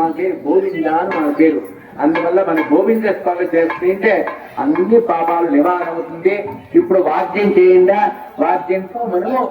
వేరు గోవింద అని మన పేరు. అందువల్ల మన గోవింద స్వామి చేస్తుంటే అన్ని పాపాలు నివారణ అవుతుంది ఇప్పుడు వాద్యం చేయండా. వాద్యంతో మనము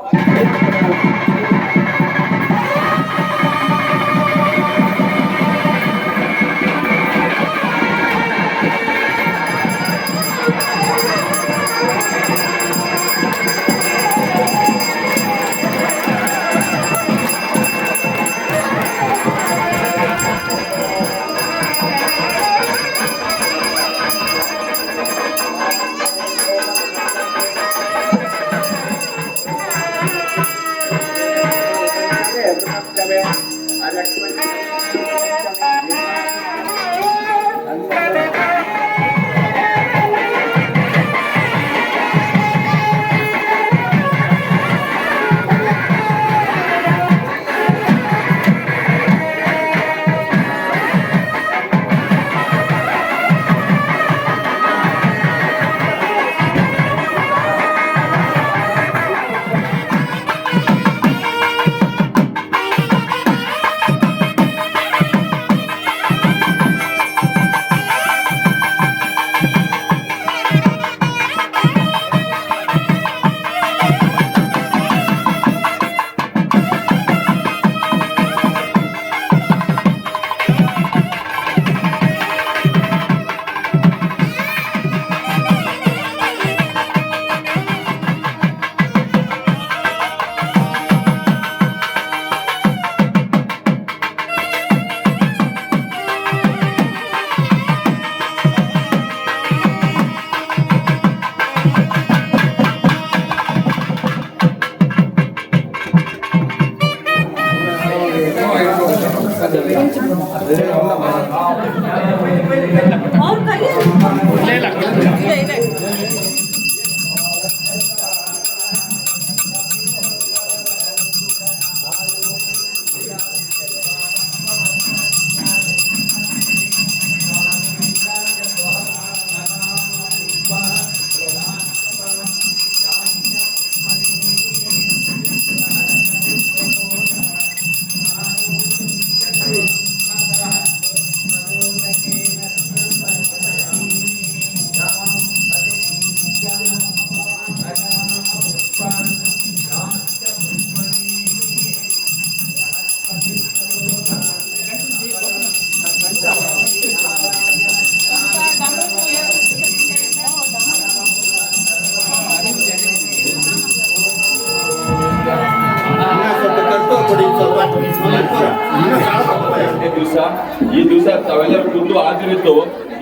ದಿವಸ ತಾವೆಲ್ಲರೂ ಕುಂದು ಹಾಜರಿದ್ದು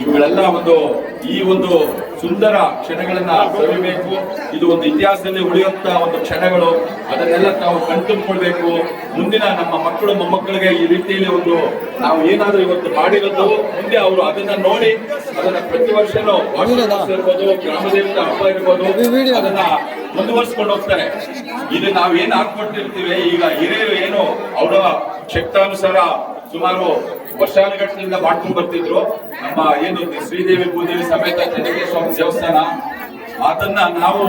ಇವುಗಳೆಲ್ಲ ಒಂದು, ಈ ಒಂದು ಸುಂದರ ಕ್ಷಣಗಳನ್ನ ಸವಿಬೇಕು. ಇದು ಒಂದು ಇತಿಹಾಸದಲ್ಲಿ ಉಳಿಯುವಂತ ಒಂದು ಕ್ಷಣಗಳು. ಅದನ್ನೆಲ್ಲ ತಾವು ಕಣ್ತುಂಬಿಕೊಳ್ಬೇಕು ಮುಂದಿನ ನಮ್ಮ ಮಕ್ಕಳು, ಮೊಮ್ಮಕ್ಕಳಿಗೆ ಈ ರೀತಿಯಲ್ಲಿ ಒಂದು ನಾವು ಏನಾದ್ರೂ ಇವತ್ತು ಮಾಡಿರೋದು, ಮುಂದೆ ಅವರು ಅದನ್ನ ನೋಡಿ, ಅದನ್ನ ಪ್ರತಿ ವರ್ಷನೂ ಇರ್ಬೋದು ಗ್ರಾಮ ದೇವತೆ ಹಬ್ಬ ಇರ್ಬೋದು, ಅದನ್ನ ಮುಂದುವರ್ಸ್ಕೊಂಡು ಹೋಗ್ತಾರೆ. ಇದು ನಾವು ಏನ್ ಹಾಕೊಟ್ಟಿರ್ತೀವಿ ಈಗ ಹಿರಿಯರು ಏನು ಅವರ ಶಕ್ತಾನುಸಾರ ಸುಮಾರು ವರ್ಷಾನುಗಟ್ಟಲಿಂದ ಮಾಡ್ಕೊಂಡು ಬರ್ತಿದ್ರು. ನಮ್ಮ ಏನು ಶ್ರೀದೇವಿ ಭೂದೇವಿ ಸಮೇತ ಚನ್ನಕೇಶ್ವರ ಸ್ವಾಮಿ ದೇವಸ್ಥಾನ ಅದನ್ನ ನಾವು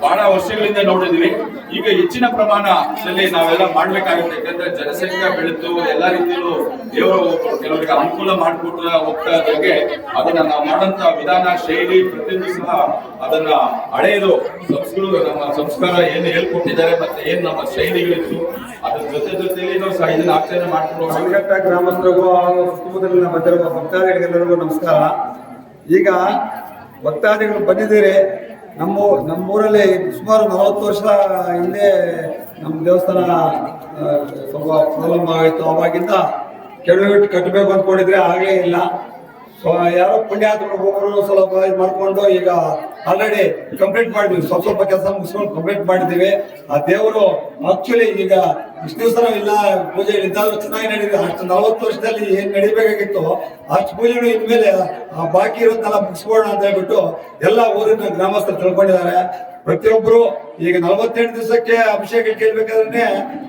ಬಹಳ ವರ್ಷಗಳಿಂದ ನೋಡಿದ್ವಿ ಈಗ ಹೆಚ್ಚಿನ ಪ್ರಮಾಣದಲ್ಲಿ ನಾವೆಲ್ಲ ಮಾಡ್ಬೇಕಾಗುತ್ತೆ. ಯಾಕಂದ್ರೆ ಜನಸಂಖ್ಯೆ ಬೆಳೆದು ಎಲ್ಲಾ ರೀತಿಯಲ್ಲೂ ದೇವರು ಕೆಲವರಿಗೆ ಅನುಕೂಲ ಮಾಡಿಕೊಟ್ಟ ಹೋಗ್ತಾ ಇದ್ದಾಗೆ ಅದನ್ನ ನಾವು ಮಾಡಂತ ವಿಧಾನ, ಶೈಲಿ ಪ್ರತಿಯೊಂದು ಸಹ ಅದನ್ನ ಹಳೆಯದು. ಸಂಸ್ಕೃತ ನಮ್ಮ ಸಂಸ್ಕಾರ ಏನು ಹೇಳ್ಕೊಟ್ಟಿದ್ದಾರೆ ಮತ್ತೆ ಏನ್ ನಮ್ಮ ಶೈಲಿಗಳಿತ್ತು ಅದ್ರ ಜೊತೆ ಜೊತೆಲಿನೂ ಸಹ ಇದನ್ನ ಆಚರಣೆ ಮಾಡ್ಕೊಂಡು ಗ್ರಾಮಸ್ಥರಿಗೂ ಹಾಗೂ ಸುತ್ತಮುತ್ತಲಿನ ಬಂದಿರುವ ಭಕ್ತಾದಿಗಳಿಗೆಲ್ಲರಿಗೂ ನಮಸ್ಕಾರ. ಈಗ ಭಕ್ತಾದಿಗಳು ಬಂದಿದ್ದೀರಿ. ನಮ್ಮ ನಮ್ಮೂರಲ್ಲಿ ಸುಮಾರು ನಲವತ್ತು ವರ್ಷ ಹಿಂದೆ ನಮ್ಮ ದೇವಸ್ಥಾನ ಸ್ವಲ್ಪ ಪ್ರಾಬ್ಲಮ್ ಆಯಿತು. ಅವಾಗಿಂದ ಕೆಳಗಿಟ್ಟು ಕಟ್ಟಬೇಕು ಅಂದ್ಕೊಂಡಿದ್ರೆ ಆಗಲೇ ಇಲ್ಲ. ಸೊ, ಯಾರೋ ಪುಣ್ಯಾತ್ಮರು, ಒಬ್ಬರು ಸ್ವಲ್ಪ ಮಾಡಿಕೊಂಡು ಈಗ ಆಲ್ರೆಡಿ ಕಂಪ್ಲೀಟ್ ಮಾಡಿದ್ವಿ. ಸ್ವಲ್ಪ ಸ್ವಲ್ಪ ಕೆಲಸ ಮುಗಿಸ್ಕೊಂಡು ಕಂಪ್ಲೀಟ್ ಮಾಡಿದ್ದೀವಿ. ಆ ದೇವರು ಆಕ್ಚುಲಿ ಈಗ ಇಷ್ಟು ದಿವಸ ನಾವೆಲ್ಲ ಪೂಜೆ ಇದ್ದಾದ್ರೂ ಚೆನ್ನಾಗಿ ನಡೀವಿ ಅಷ್ಟು ನಲವತ್ತು ವರ್ಷದಲ್ಲಿ ಏನ್ ನಡಿಬೇಕಾಗಿತ್ತು, ಅಷ್ಟು ಪೂಜೆಗಳು ಇನ್ಮೇಲೆ ಆ ಬಾಕಿ ಇರೋದನ್ನೆಲ್ಲ ಮುಗಿಸ್ಬೋಣ ಅಂತ ಹೇಳ್ಬಿಟ್ಟು ಎಲ್ಲ ಊರಿನ ಗ್ರಾಮಸ್ಥರು ತಿಳ್ಕೊಂಡಿದ್ದಾರೆ. ಪ್ರತಿಯೊಬ್ಬರು ಈಗ ನಲವತ್ತೆಂಟು ದಿವಸಕ್ಕೆ ಅಭಿಷೇಕ ಕೇಳ್ಬೇಕಾದ್ರೆ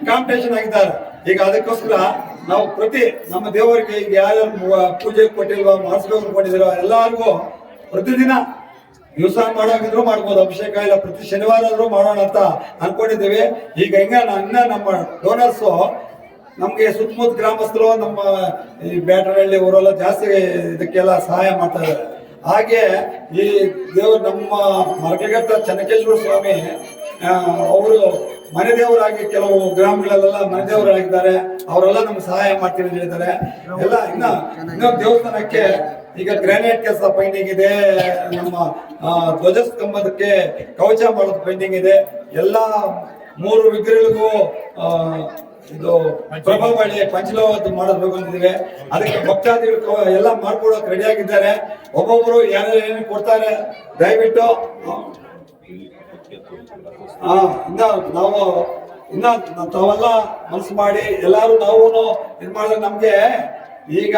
ಕಾಂಪಿಟೇಷನ್ ಆಗಿದ್ದಾರೆ. ಈಗ ಅದಕ್ಕೋಸ್ಕರ ನಾವು ಪ್ರತಿ ನಮ್ಮ ದೇವರಿಗೆ ಈಗ ಯಾರ್ಯಾರು ಪೂಜೆ ಕೊಟ್ಟಿಲ್ವ ಮಾಡಿಸ್ಬೇಕು ಕೊಟ್ಟಿದಿರೋ ಎಲ್ಲಾರ್ಗು ಪ್ರತಿದಿನ ದಿವಸ ಮಾಡೋಕಿದ್ರು ಮಾಡ್ಬೋದು, ಅಭಿಷೇಕ ಇಲ್ಲ, ಪ್ರತಿ ಶನಿವಾರ ಆದ್ರೂ ಮಾಡೋಣ ಅಂತ ಅನ್ಕೊಂಡಿದ್ದೇವೆ. ಈಗ ಹೆಂಗ ಇನ್ನ ನಮ್ಮ ಡೋನರ್ಸ್ ನಮ್ಗೆ ಸುತ್ತಮುತ್ತ ಗ್ರಾಮಸ್ಥರು, ನಮ್ಮ ಈ ಬ್ಯಾಟರಹಳ್ಳಿ ಊರೆಲ್ಲ ಜಾಸ್ತಿ ಇದಕ್ಕೆಲ್ಲ ಸಹಾಯ ಮಾಡ್ತಾ ಹಾಗೆ ಈ ದೇವರು ನಮ್ಮ ಮರಕಘಟ್ಟ ಚನ್ನಕೇಶ್ವರ ಸ್ವಾಮಿ ಅವರು ಮನೆ ದೇವರಾಗಿ ಕೆಲವು ಗ್ರಾಮಗಳಲ್ಲೆಲ್ಲ ಮನೆ ದೇವರಾಗಿದ್ದಾರೆ. ಅವರೆಲ್ಲ ನಮ್ಗೆ ಸಹಾಯ ಮಾಡ್ತೀನಿ ಅಂತ ಹೇಳಿದ್ದಾರೆ. ಎಲ್ಲ ಇನ್ನ ಇನ್ನೊಂದು ದೇವಸ್ಥಾನಕ್ಕೆ ಈಗ ಗ್ರಾನೈಟ್ ಕೆಲಸ ಪೈಂಡಿಂಗ್ ಇದೆ, ನಮ್ಮ ಧ್ವಜ ಧ್ವಜಸ್ತಂಭದಕ್ಕೆ ಕವಚ ಮಾಡೋದು ಪೈಂಡಿಂಗ್ ಇದೆ. ಎಲ್ಲ ಮೂರು ವಿಗ್ರಹಗಳಿಗೂ ಇದು ಪ್ರಭಾವಳಿ ಪಂಚಲೋಹದ ಮಾಡಬೇಕು ಅಂತಿದ್ದೀವಿ ಅದಕ್ಕೆ ಭಕ್ತಾದಿಗಳು ಎಲ್ಲ ಮಾಡ್ಕೊಡೋಕೆ ರೆಡಿ ಆಗಿದ್ದಾರೆ. ಒಬ್ಬೊಬ್ರು ಯಾರ್ಯಾರು ಏನು ಕೊಡ್ತಾರೆ, ದಯವಿಟ್ಟು ಹಾ ಇನ್ನ ನಾವು, ಇನ್ನ ತಾವೆಲ್ಲ ಮನಸ್ಸು ಮಾಡಿ ಎಲ್ಲಾರು ನಾವು ಇದು ಮಾಡಿದ್ರೆ ನಮ್ಗೆ ಈಗ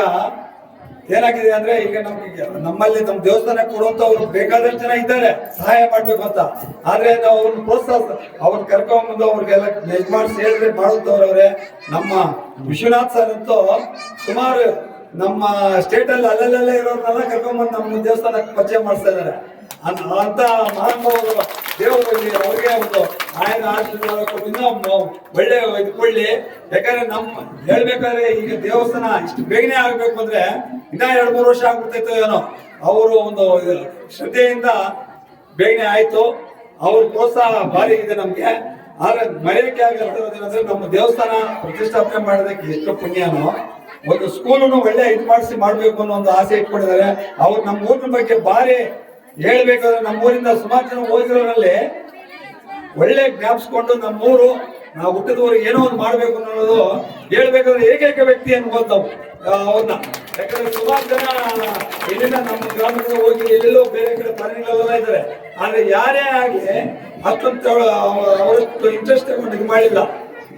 ಏನಾಗಿದೆ ಅಂದ್ರೆ ಈಗ ನಮ್ಗೆ ನಮ್ಮಲ್ಲಿ ನಮ್ಮ ದೇವಸ್ಥಾನ ಕೊಡುವಂತವ್ರು ಬೇಕಾದಷ್ಟು ಜನ ಇದ್ದಾರೆ, ಸಹಾಯ ಮಾಡ್ಬೇಕು ಅಂತ. ಆದ್ರೆ ನಾವು ಅವ್ರನ್ನ ಪ್ರೋತ್ಸಾಹ ಅವ್ರನ್ನ ಕರ್ಕೊಂಡ್ಬಂದು ಅವ್ರಿಗೆಲ್ಲ ಮಾಡಿಸಿ ಹೇಳಿದ್ರೆ ಮಾಡುತ್ತವ್ರವ್ರೆ ನಮ್ಮ ವಿಶ್ವನಾಥ್ ಸರ್ ಅಂತೂ ಸುಮಾರು ನಮ್ಮ ಸ್ಟೇಟ್ ಅಲ್ಲಿ ಅಲ್ಲಲ್ಲೇ ಇರೋರ್ನೆಲ್ಲ ಕರ್ಕೊಂಡ್ಬಂದು ನಮ್ಮ ದೇವಸ್ಥಾನಕ್ಕೆ ಪರಿಚಯ ಮಾಡಿಸ್ತಾ ಇದ್ದಾರೆ. ಅಂತ ಅಂತ ಮಹಾನುಭಾವರು ದೇವರು ಅವರಿಗೆ ಒಂದು ಆಯನ ಆಶೀರ್ವಾದ ಕೊಟ್ಟು ಇನ್ನೂ ಒಳ್ಳೆ ಇದ್ಕೊಳ್ಳಿ ಯಾಕಂದ್ರೆ ನಮ್ಮ ಹೇಳ್ಬೇಕಾದ್ರೆ ಈಗ ದೇವಸ್ಥಾನ ಇಷ್ಟು ಬೇಗನೆ ಆಗ್ಬೇಕು ಅಂದ್ರೆ ಇನ್ನ ಎರಡು ಮೂರು ವರ್ಷ ಆಗ್ಬಿಡ್ತೈತೋ ಏನೋ. ಅವರು ಒಂದು ಶ್ರದ್ಧೆಯಿಂದ ಬೇಗನೆ ಆಯ್ತು. ಅವ್ರ ಪ್ರೋತ್ಸಾಹ ಭಾರಿ ಇದೆ ನಮ್ಗೆ. ಆದ್ರೆ ಮರೆಯಕ್ಕೆ ಆಗಿರೋದೇನಂದ್ರೆ ನಮ್ಮ ದೇವಸ್ಥಾನ ಪ್ರತಿಷ್ಠಾಪನೆ ಮಾಡೋದಕ್ಕೆ ಎಷ್ಟು ಪುಣ್ಯನೋ. ಒಂದು ಸ್ಕೂಲನ್ನು ಒಳ್ಳೆ ಇದು ಮಾಡಿಸಿ ಮಾಡ್ಬೇಕು ಅನ್ನೋ ಒಂದು ಆಸೆ ಇಟ್ಕೊಂಡಿದ್ದಾರೆ. ಅವ್ರು ನಮ್ಮ ಊರಿನ ಬಗ್ಗೆ ಭಾರಿ ಹೇಳ್ಬೇಕಾದ್ರೆ ನಮ್ಮೂರಿಂದ ಸುಮಾರು ಜನ ಓದಿರೋರಲ್ಲಿ ಒಳ್ಳೆ ಜ್ಞಾಪಿಸ್ಕೊಂಡು ನಮ್ಮೂರು ನಾವು ಹುಟ್ಟಿದವರು ಏನೋ ಒಂದು ಮಾಡಬೇಕು ಅನ್ನೋದು ಹೇಳ್ಬೇಕಾದ್ರೆ ಏಕೈಕ ವ್ಯಕ್ತಿ ಅನ್ಬೋದು ಆ, ಅವ್ರನ್ನ. ಯಾಕಂದ್ರೆ ಸುಮಾರು ಜನ ಇಲ್ಲಿಂದ ನಮ್ಮ ಗ್ರಾಮಕ್ಕೆ ಹೋಗಿ ಎಲ್ಲೆಲ್ಲೋ ಬೇರೆ ಕಡೆ ಪ್ರಾಣಿಗಳೆಲ್ಲ ಇದ್ದಾರೆ. ಆದ್ರೆ ಯಾರೇ ಆಗಲಿ ಅಷ್ಟೊಂದು ಅವರಷ್ಟು ಇಂಟ್ರೆಸ್ಟ್ ತಗೊಂಡು ಇದು ಮಾಡಿಲ್ಲ.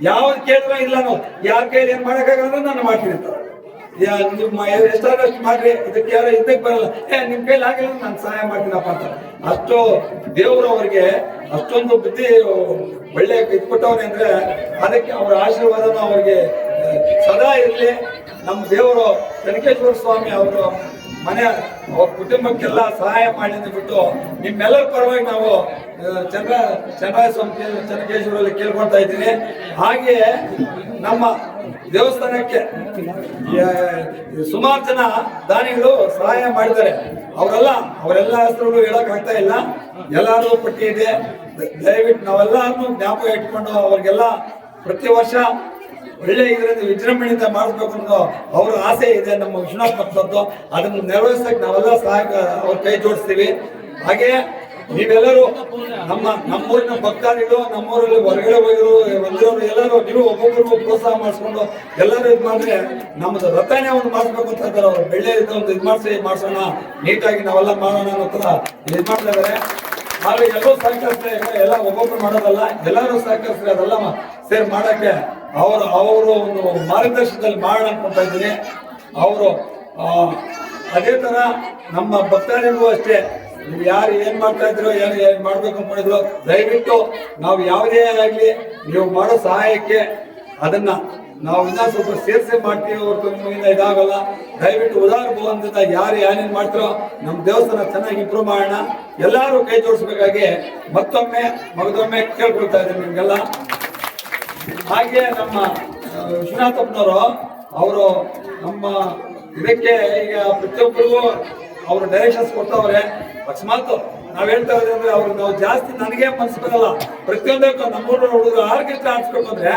ಯಾವ್ದು ಕೇಳಿದ್ರೆ ಇಲ್ಲ ನಾವು. ಯಾರ ಕೈಲಿ ಏನ್ ಮಾಡೋಕ್ಕಾಗಲ್ಲ ನಾನು ಮಾಡ್ತೀನಿ ಅಂತ. ಎಷ್ಟಾದಷ್ಟು ಮಾಡ್ರಿ ಅದಕ್ಕೆ ಯಾರೋ ಇದಕ್ಕೆ ಬರಲ್ಲ. ಏ, ನಿಮ್ ಕೈಲಿ ಆಗಿಲ್ಲ ನಾನು ಸಹಾಯ ಮಾಡ್ತೀನಪ್ಪ ಅಂತ. ಅಷ್ಟು ದೇವರು ಅವ್ರಿಗೆ ಅಷ್ಟೊಂದು ಬುದ್ಧಿ, ಒಳ್ಳೆ ಇಟ್ಕೊಟ್ಟವನೆ ಅಂದ್ರೆ ಅದಕ್ಕೆ ಅವರ ಆಶೀರ್ವಾದನ ಅವ್ರಿಗೆ ಸದಾ ಇರಲಿ. ನಮ್ಮ ದೇವರು ಕನಕೇಶ್ವರ ಸ್ವಾಮಿ ಅವರು ಮನೆ ಕುಟುಂಬಕ್ಕೆಲ್ಲ ಸಹಾಯ ಮಾಡಿ ಬಿಟ್ಟು ನಿಮ್ಮೆಲ್ಲರ ಪರವಾಗಿ ನಾವು ಚಂದ್ರ ಚಂದ್ರಾಯ ಸ್ವಾಮಿ ಕೇಳ್- ಚನ್ನಕೇಶ್ವರಲ್ಲಿ ಕೇಳ್ಕೊಳ್ತಾ ಇದ್ದೀನಿ. ಹಾಗೆ ನಮ್ಮ ದೇವಸ್ಥಾನಕ್ಕೆ ಸುಮಾರು ಜನ ದಾನಿಗಳು ಸಹಾಯ ಮಾಡಿದ್ದಾರೆ. ಅವರೆಲ್ಲ ಅವರೆಲ್ಲ ಹೆಸರುಗಳು ಹೇಳಕ್ ಆಗ್ತಾ ಇಲ್ಲ. ಎಲ್ಲಾರು ಪಟ್ಟಿ ಇದೆ. ದಯವಿಟ್ಟು ನಾವೆಲ್ಲರನ್ನು ಜ್ಞಾಪಕ ಇಟ್ಕೊಂಡು ಅವ್ರಿಗೆಲ್ಲ ಪ್ರತಿ ವರ್ಷ ಒಳ್ಳೆ ಇದರಿಂದ ವಿಜೃಂಭಣೆಯಿಂದ ಮಾಡಿಸ್ಬೇಕು ಅನ್ನೋ ಅವ್ರ ಆಸೆ ಇದೆ, ನಮ್ಮ ವಿಶ್ವನಾಥ್ ಭಕ್ತದ್ದು ಅದನ್ನು ನೆರವೇರಿಸಕ್ಕೆ ನಾವೆಲ್ಲ ಸಹಾಯ ಅವ್ರ ಕೈ ಜೋಡಿಸ್ತೀವಿ. ಹಾಗೆ ನೀವೆಲ್ಲರೂ ನಮ್ಮ, ನಮ್ಮೂರಿನ ಭಕ್ತಾದಿಗಳು, ನಮ್ಮೂರಲ್ಲಿ ಹೊರಗಡೆ ಹೋಗಿರೋ, ಬಂದಿರೋರು ಎಲ್ಲರೂ, ನೀವು ಒಬ್ಬೊಬ್ಬರು ಪ್ರೋತ್ಸಾಹ ಮಾಡಿಸ್ಕೊಂಡು ಎಲ್ಲರೂ ಇದು ಮಾಡಿದ್ರೆ ನಮ್ಮದು ರಥನೇ ಒಂದು ಮಾಡಿಸ್ಬೇಕು ಅಂತ ಇದ್ದಾರೆ. ಅವ್ರು ಬೆಳ್ಳೆ ಇದು ಒಂದು ಇದು ಮಾಡಿಸಿ, ಮಾಡಿಸೋಣ, ನೀಟಾಗಿ ನಾವೆಲ್ಲ ಮಾಡೋಣ ಅನ್ನೋ ಥರ ಇದು ಮಾಡ್ತಾ ಇದ್ದಾರೆ. ಆದ್ರೆ ಎಲ್ಲರೂ ಸಹಕರಿಸ್ತಾರೆ, ಎಲ್ಲ ಒಬ್ಬೊಬ್ರು ಮಾಡೋದಲ್ಲ, ಎಲ್ಲರೂ ಸಹಕರಿಸ್ತಾರೆ, ಅದೆಲ್ಲ ಸೇರಿ ಮಾಡಕ್ಕೆ ಅವರು ಅವರು ಒಂದು ಮಾರ್ಗದರ್ಶನದಲ್ಲಿ ಮಾಡೋಣ ಇದ್ದೀನಿ. ಅವರು ಅದೇ ತರ ನಮ್ಮ ಭಕ್ತಾದಿಗೂ ಅಷ್ಟೇ, ನೀವು ಯಾರು ಏನ್ ಮಾಡ್ತಾ ಇದ್ರು, ಏನು ಏನು ಮಾಡ್ಬೇಕು ಅನ್ಕೊಂಡಿದ್ರು ದಯವಿಟ್ಟು ನಾವು ಯಾವುದೇ ಆಗಲಿ ನೀವು ಮಾಡೋ ಸಹಾಯಕ್ಕೆ ಅದನ್ನ ನಾವು ಇನ್ನ ಸ್ವಲ್ಪ ಸೇರಿಸಿ ಮಾಡ್ತೀವಿ ಹೊರತು ನಿಮಗಿಂದ ಇದಾಗಲ್ಲ. ದಯವಿಟ್ಟು ಉದಾರ ಭವನದಿಂದ ಯಾರು ಏನೇನ್ ಮಾಡ್ತಾರೋ, ನಮ್ಮ ದೇವಸ್ಥಾನ ಚೆನ್ನಾಗಿ ಇಂಪ್ರೂವ್ ಮಾಡೋಣ. ಎಲ್ಲರೂ ಕೈ ಜೋಡಿಸ್ಬೇಕಾಗಿ ಮತ್ತೊಮ್ಮೆ, ಮಗದೊಮ್ಮೆ ಕೇಳ್ಕೊಳ್ತಾ ಇದ್ದೀನಿ ನಿಮ್ಗೆಲ್ಲ. ಹಾಗೆ ನಮ್ಮ ವಿಶ್ವನಾಥಪ್ಪನವರು ಅವರು ನಮ್ಮ ಇದಕ್ಕೆ ಈಗ ಪ್ರತಿಯೊಬ್ಬರಿಗೂ ಅವರು ಡೈರೆಕ್ಷನ್ಸ್ ಕೊಡ್ತಾವ್ರೆ ಅಕಸ್ಮಾತ್ ನಾವ್ ಹೇಳ್ತಾ ಅಂದ್ರೆ ಅವ್ರು ನಾವು ಜಾಸ್ತಿ ನನಗೆ ಮನ್ಸು ಬರಲ್ಲ. ಪ್ರತಿಯೊಂದಕ್ಕೂ ನಮ್ಮೂರ ಹುಡುಗ ಆರ್ಕೆಸ್ಟ್ರಾ ಹಾಕ್ಸ್ಬೇಕು ಅಂದ್ರೆ,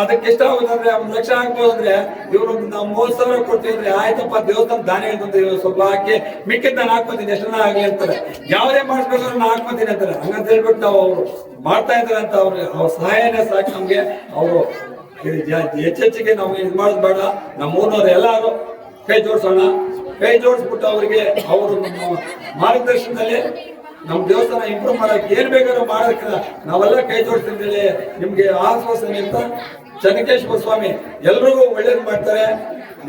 ಅದಕ್ಕೆ ಇಷ್ಟ ಆಗುತ್ತೆ ಅಂದ್ರೆ ಒಂದ್ ಲಕ್ಷ ಹಾಕ್ಬೋದು ಅಂದ್ರೆ ಇವ್ರು ನಾವು ಮೂವತ್ ಸಾವಿರ ಕೊಡ್ತೀವಿ ಅಂದ್ರೆ ಆಯ್ತಪ್ಪ ದೇವಸ್ಥಾನ ದಾನ ಹೇಳ್ತಂದ್ರೆ ಇವ್ರು ಸ್ವಲ್ಪ ಹಾಕಿ ಮಿಕ್ಕಿದ್ ನಾನು ಹಾಕ್ಕೊತೀನಿ ಎಷ್ಟನ್ನ ಆಗ್ಲಿ ಅಂತಾರೆ. ಯಾವುದೇ ಮಾಡಿಸ್ಬೇಕಾದ್ರೆ ನಾನು ಹಾಕ್ಕೊತೀನಿ ಅಂತಾರೆ. ಹಂಗಂತ ಹೇಳ್ಬಿಟ್ಟು ನಾವು ಅವರು ಮಾಡ್ತಾ ಇದ್ದಾರೆ ಅಂತ ಅವ್ರಿಗೆ ಅವ್ರ ಸಹಾಯನೇ ಸಾಕು ನಮ್ಗೆ. ಅವರು ಹೆಚ್ಚೆಚ್ಚಿಗೆ ನಾವು ಇದು ಮಾಡೋದು ಬೇಡ. ನಮ್ಮ ಎಲ್ಲರೂ ಕೈ ಜೋಡಿಸೋಣ. ಕೈ ಜೋಡಿಸ್ಬಿಟ್ಟು ಅವರಿಗೆ ಅವರು ಮಾರ್ಗದರ್ಶನದಲ್ಲಿ ನಮ್ಮ ದೇವಸ್ಥಾನ ಇಂಪ್ರೂವ್ ಮಾಡಕ್ಕೆ ಏನ್ ಬೇಕಾದ್ರೂ ಮಾಡಕ್ಕೆ ನಾವೆಲ್ಲ ಕೈ ಜೋಡಿಸ್ತಿದ್ದೇವೆ ನಿಮ್ಗೆ ಆಶ್ವಾಸನೆ ಅಂತ ಚನ್ನಕೇಶ್ವರ ಸ್ವಾಮಿ ಎಲ್ರಿಗೂ ಒಳ್ಳೇದು ಮಾಡ್ತಾರೆ.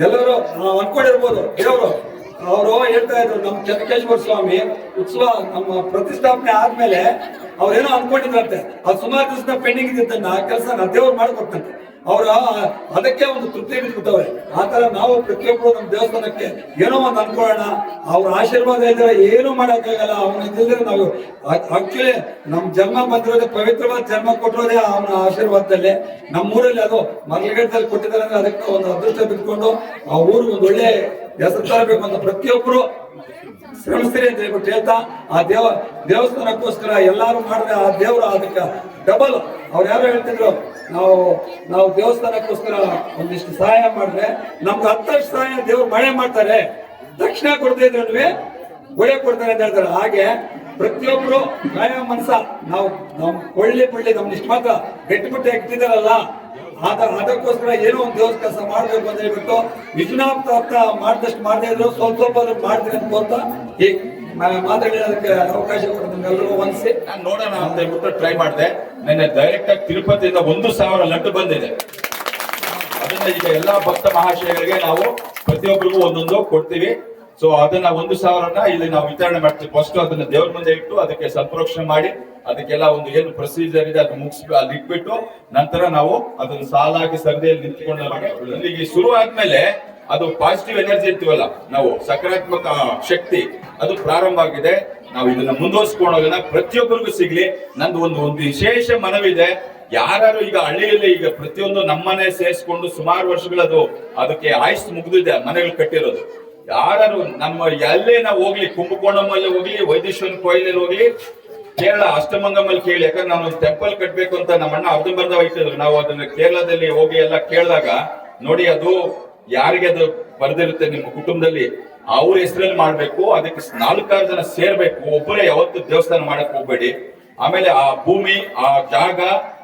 ಎಲ್ಲರೂ, ನಾವು ಅನ್ಕೊಂಡಿರ್ಬೋದು, ದೇವರು. ಅವರು ಹೇಳ್ತಾ ಇದ್ರು, ನಮ್ಮ ಚನ್ನಕೇಶ್ವರ ಸ್ವಾಮಿ ಉತ್ಸವ ನಮ್ಮ ಪ್ರತಿಷ್ಠಾಪನೆ ಆದ್ಮೇಲೆ ಅವ್ರೇನೋ ಅನ್ಕೊಂಡಿದ್ರಂತೆ. ಅದು ಸುಮಾರು ದಿವಸ ಪೆಂಡಿಂಗ್ ಇದ್ದಿದ್ದನ್ನ ಕೆಲಸ ನಾ ದೇವ್ರು ಮಾಡ್ಕೊಡ್ತಂತೆ. ಅವ್ರ ಅದಕ್ಕೆ ಒಂದು ತೃಪ್ತಿ ಬಿಟ್ಬಿಟ್ಟವ್ರೆ. ಆ ತರ ನಾವು ಪ್ರತಿಯೊಬ್ಬರು ನಮ್ಮ ದೇವಸ್ಥಾನಕ್ಕೆ ಏನೋ ಒಂದು ಅನ್ಕೊಳ್ಳೋಣ. ಅವ್ರ ಆಶೀರ್ವಾದ ಇದ್ರೆ ಏನು ಮಾಡೋಕ್ಕಾಗಲ್ಲ. ಅವನ ಇದ್ದಿದ್ರೆ ನಾವು ಆಕ್ಚುಲಿ ನಮ್ ಜನ್ಮ ಬಂದಿರೋದೇ ಪವಿತ್ರವಾದ ಜನ್ಮ ಕೊಟ್ಟಿರೋದೇ ಅವನ ಆಶೀರ್ವಾದದಲ್ಲಿ. ನಮ್ಮ ಊರಲ್ಲಿ ಅದು ಮರಳಗಡ್ಡದಲ್ಲಿ ಕೊಟ್ಟಿದ್ದಾರೆ ಅಂದ್ರೆ ಅದಕ್ಕೆ ಒಂದು ಅದೃಷ್ಟ ಬಿಟ್ಕೊಂಡು ಆ ಊರು ಒಂದು ಒಳ್ಳೆ ಹೆಸರು ತರಬೇಕು ಅಂತ ಪ್ರತಿಯೊಬ್ಬರು ಶ್ರಮಿಸ್ತೀರಿ ಅಂತ ಹೇಳ್ಬಿಟ್ಟು ಹೇಳ್ತಾ, ಆ ದೇವ, ದೇವಸ್ಥಾನಕ್ಕೋಸ್ಕರ ಎಲ್ಲಾರು ಮಾಡಿದ್ರೆ ಆ ದೇವರು ಅದಕ್ಕೆ ಡಬಲ್ ಅವ್ರು ಯಾರು ಹೇಳ್ತಿದ್ರು, ನಾವು ನಾವು ದೇವಸ್ಥಾನಕ್ಕೋಸ್ಕರ ಒಂದಿಷ್ಟು ಸಹಾಯ ಮಾಡಿದ್ರೆ, ನಮ್ಗೆ ಹತ್ತಷ್ಟು ಸಹಾಯ ದೇವ್ರು ಮಳೆ ಮಾಡ್ತಾರೆ. ದಕ್ಷಿಣ ಕೊಡದೇ ಇದ್ರೆ ಒಳ್ಳೆ ಕೊಡ್ತಾರೆ ಅಂತ ಹೇಳ್ತಾರೆ. ಹಾಗೆ ಪ್ರತಿಯೊಬ್ರು ಗಾಯ ಮನಸ ನಾವು ನಮ್ ಒಳ್ಳೆ ಪಳ್ಳಿ ನಮ್ನ ಇಷ್ಟ ಮಾತ್ರ. ಗಟ್ಟಿಬಿಟ್ಟು ಇಟ್ಟಿದಾರಲ್ಲ ಅದ ಅದಕ್ಕೋಸ್ಕರ ಏನೋ ಒಂದು ದೇವಸ್ ಕೆಲಸ ಮಾಡಬೇಕು ಅಂತ ಹೇಳ್ಬಿಟ್ಟು ವಿಷ್ಣಾಪ್ತ ಮಾಡಿದಷ್ಟು ಮಾಡದೇ ಇದ್ರು, ಸ್ವಲ್ಪ ಸ್ವಲ್ಪ ಮಾಡ್ತೀನಿ ಅಂತ ಈ ಈಗ ಮಾತಾಡಿ ಅದಕ್ಕೆ ಅವಕಾಶ ಕೊಡ್ತೀನಿ ಒಂದ್ಸಿ ನಾನು ನೋಡೋಣ ಅಂತ ಹೇಳ್ಬಿಟ್ಟು ಟ್ರೈ ಮಾಡಿದೆ. ನೆನ್ನೆ ಡೈರೆಕ್ಟ್ ಆಗಿ ತಿರುಪತಿಯಿಂದ ಒಂದು ಸಾವಿರ ಲಡ್ಡು ಬಂದಿದೆ. ಅದನ್ನ ಈಗ ಎಲ್ಲಾ ಭಕ್ತ ಮಹಾಶಯಗಳಿಗೆ ನಾವು ಪ್ರತಿಯೊಬ್ಬರಿಗೂ ಒಂದೊಂದು ಕೊಡ್ತೀವಿ. ಸೊ ಅದನ್ನ ಒಂದು ಸಾವಿರನ ಇಲ್ಲಿ ನಾವು ವಿತರಣೆ ಮಾಡ್ತೀವಿ. ಫಸ್ಟ್ ಅದನ್ನ ದೇವ್ರ ಮುಂದೆ ಇಟ್ಟು ಅದಕ್ಕೆ ಸಂಪ್ರೋಕ್ಷಣೆ ಮಾಡಿ, ಅದಕ್ಕೆಲ್ಲ ಒಂದು ಏನು ಪ್ರೊಸೀಜರ್ ಇದೆ, ಅದು ಮುಗಿಸ್ ಅಲ್ಲಿ ಇಟ್ಬಿಟ್ಟು ನಂತರ ನಾವು ಅದನ್ನ ಸಾಲಾಗಿ ಸರದಿಯಲ್ಲಿ ನಿಂತ್ಕೊಂಡು ಇಲ್ಲಿಗೆ ಶುರು ಆದ್ಮೇಲೆ ಅದು ಪಾಸಿಟಿವ್ ಎನರ್ಜಿ ಇರ್ತೀವಲ್ಲ, ನಾವು ಸಕಾರಾತ್ಮಕ ಶಕ್ತಿ, ಅದು ಪ್ರಾರಂಭ ಆಗಿದೆ. ನಾವು ಇದನ್ನ ಮುಂದುವರ್ಸ್ಕೊಂಡು ಹೋಗೋಣ. ಪ್ರತಿಯೊಬ್ಬರಿಗೂ ಸಿಗ್ಲಿ. ನಂದು ಒಂದು ಒಂದು ವಿಶೇಷ ಮನವಿದೆ. ಯಾರು ಈಗ ಹಳ್ಳಿಯಲ್ಲಿ ಈಗ ಪ್ರತಿಯೊಂದು ನಮ್ಮನೆ ಸೇರಿಸ್ಕೊಂಡು ಸುಮಾರು ವರ್ಷಗಳದು ಅದಕ್ಕೆ ಆಯುಸ್ ಮುಗಿದಿದೆ, ಮನೆಗಳು ಕಟ್ಟಿರೋದು. ಯಾರು ನಮ್ಮ ಎಲ್ಲೇ ನಾವು ಹೋಗ್ಲಿ, ಕುಂಭಕೋಣಮಲ್ಲಿ ಹೋಗ್ಲಿ ವೈದೇಶ್ವರ ಕೊಯ್ಲಲ್ಲಿ ಹೋಗ್ಲಿ, ಕೇರಳ ಅಷ್ಟಮಂಗಮಲ್ಲಿ ಕೇಳಿ. ಯಾಕಂದ್ರೆ ನಾನು ಒಂದು ಟೆಂಪಲ್ ಕಟ್ಬೇಕು ಅಂತ ನಮ್ಮ ಅಣ್ಣ ಅರ್ಧಂಬರ್ಧ ವಹಿಸಿದ್ರು ನಾವು ಅದನ್ನ ಕೇರಳದಲ್ಲಿ ಹೋಗಿ ಎಲ್ಲ ಕೇಳಿದಾಗ, ನೋಡಿ ಅದು ಯಾರಿಗೆ ಅದು ಬರೆದಿರುತ್ತೆ ನಿಮ್ಮ ಕುಟುಂಬದಲ್ಲಿ, ಅವ್ರ ಹೆಸರಲ್ಲಿ ಮಾಡ್ಬೇಕು, ಅದಕ್ಕೆ ನಾಲ್ಕಾರು ಜನ ಸೇರ್ಬೇಕು. ಒಬ್ಬರೇ ಯಾವತ್ತು ದೇವಸ್ಥಾನ ಮಾಡಕ್ ಹೋಗ್ಬೇಡಿ. ಆಮೇಲೆ ಆ ಭೂಮಿ, ಆ ಜಾಗ,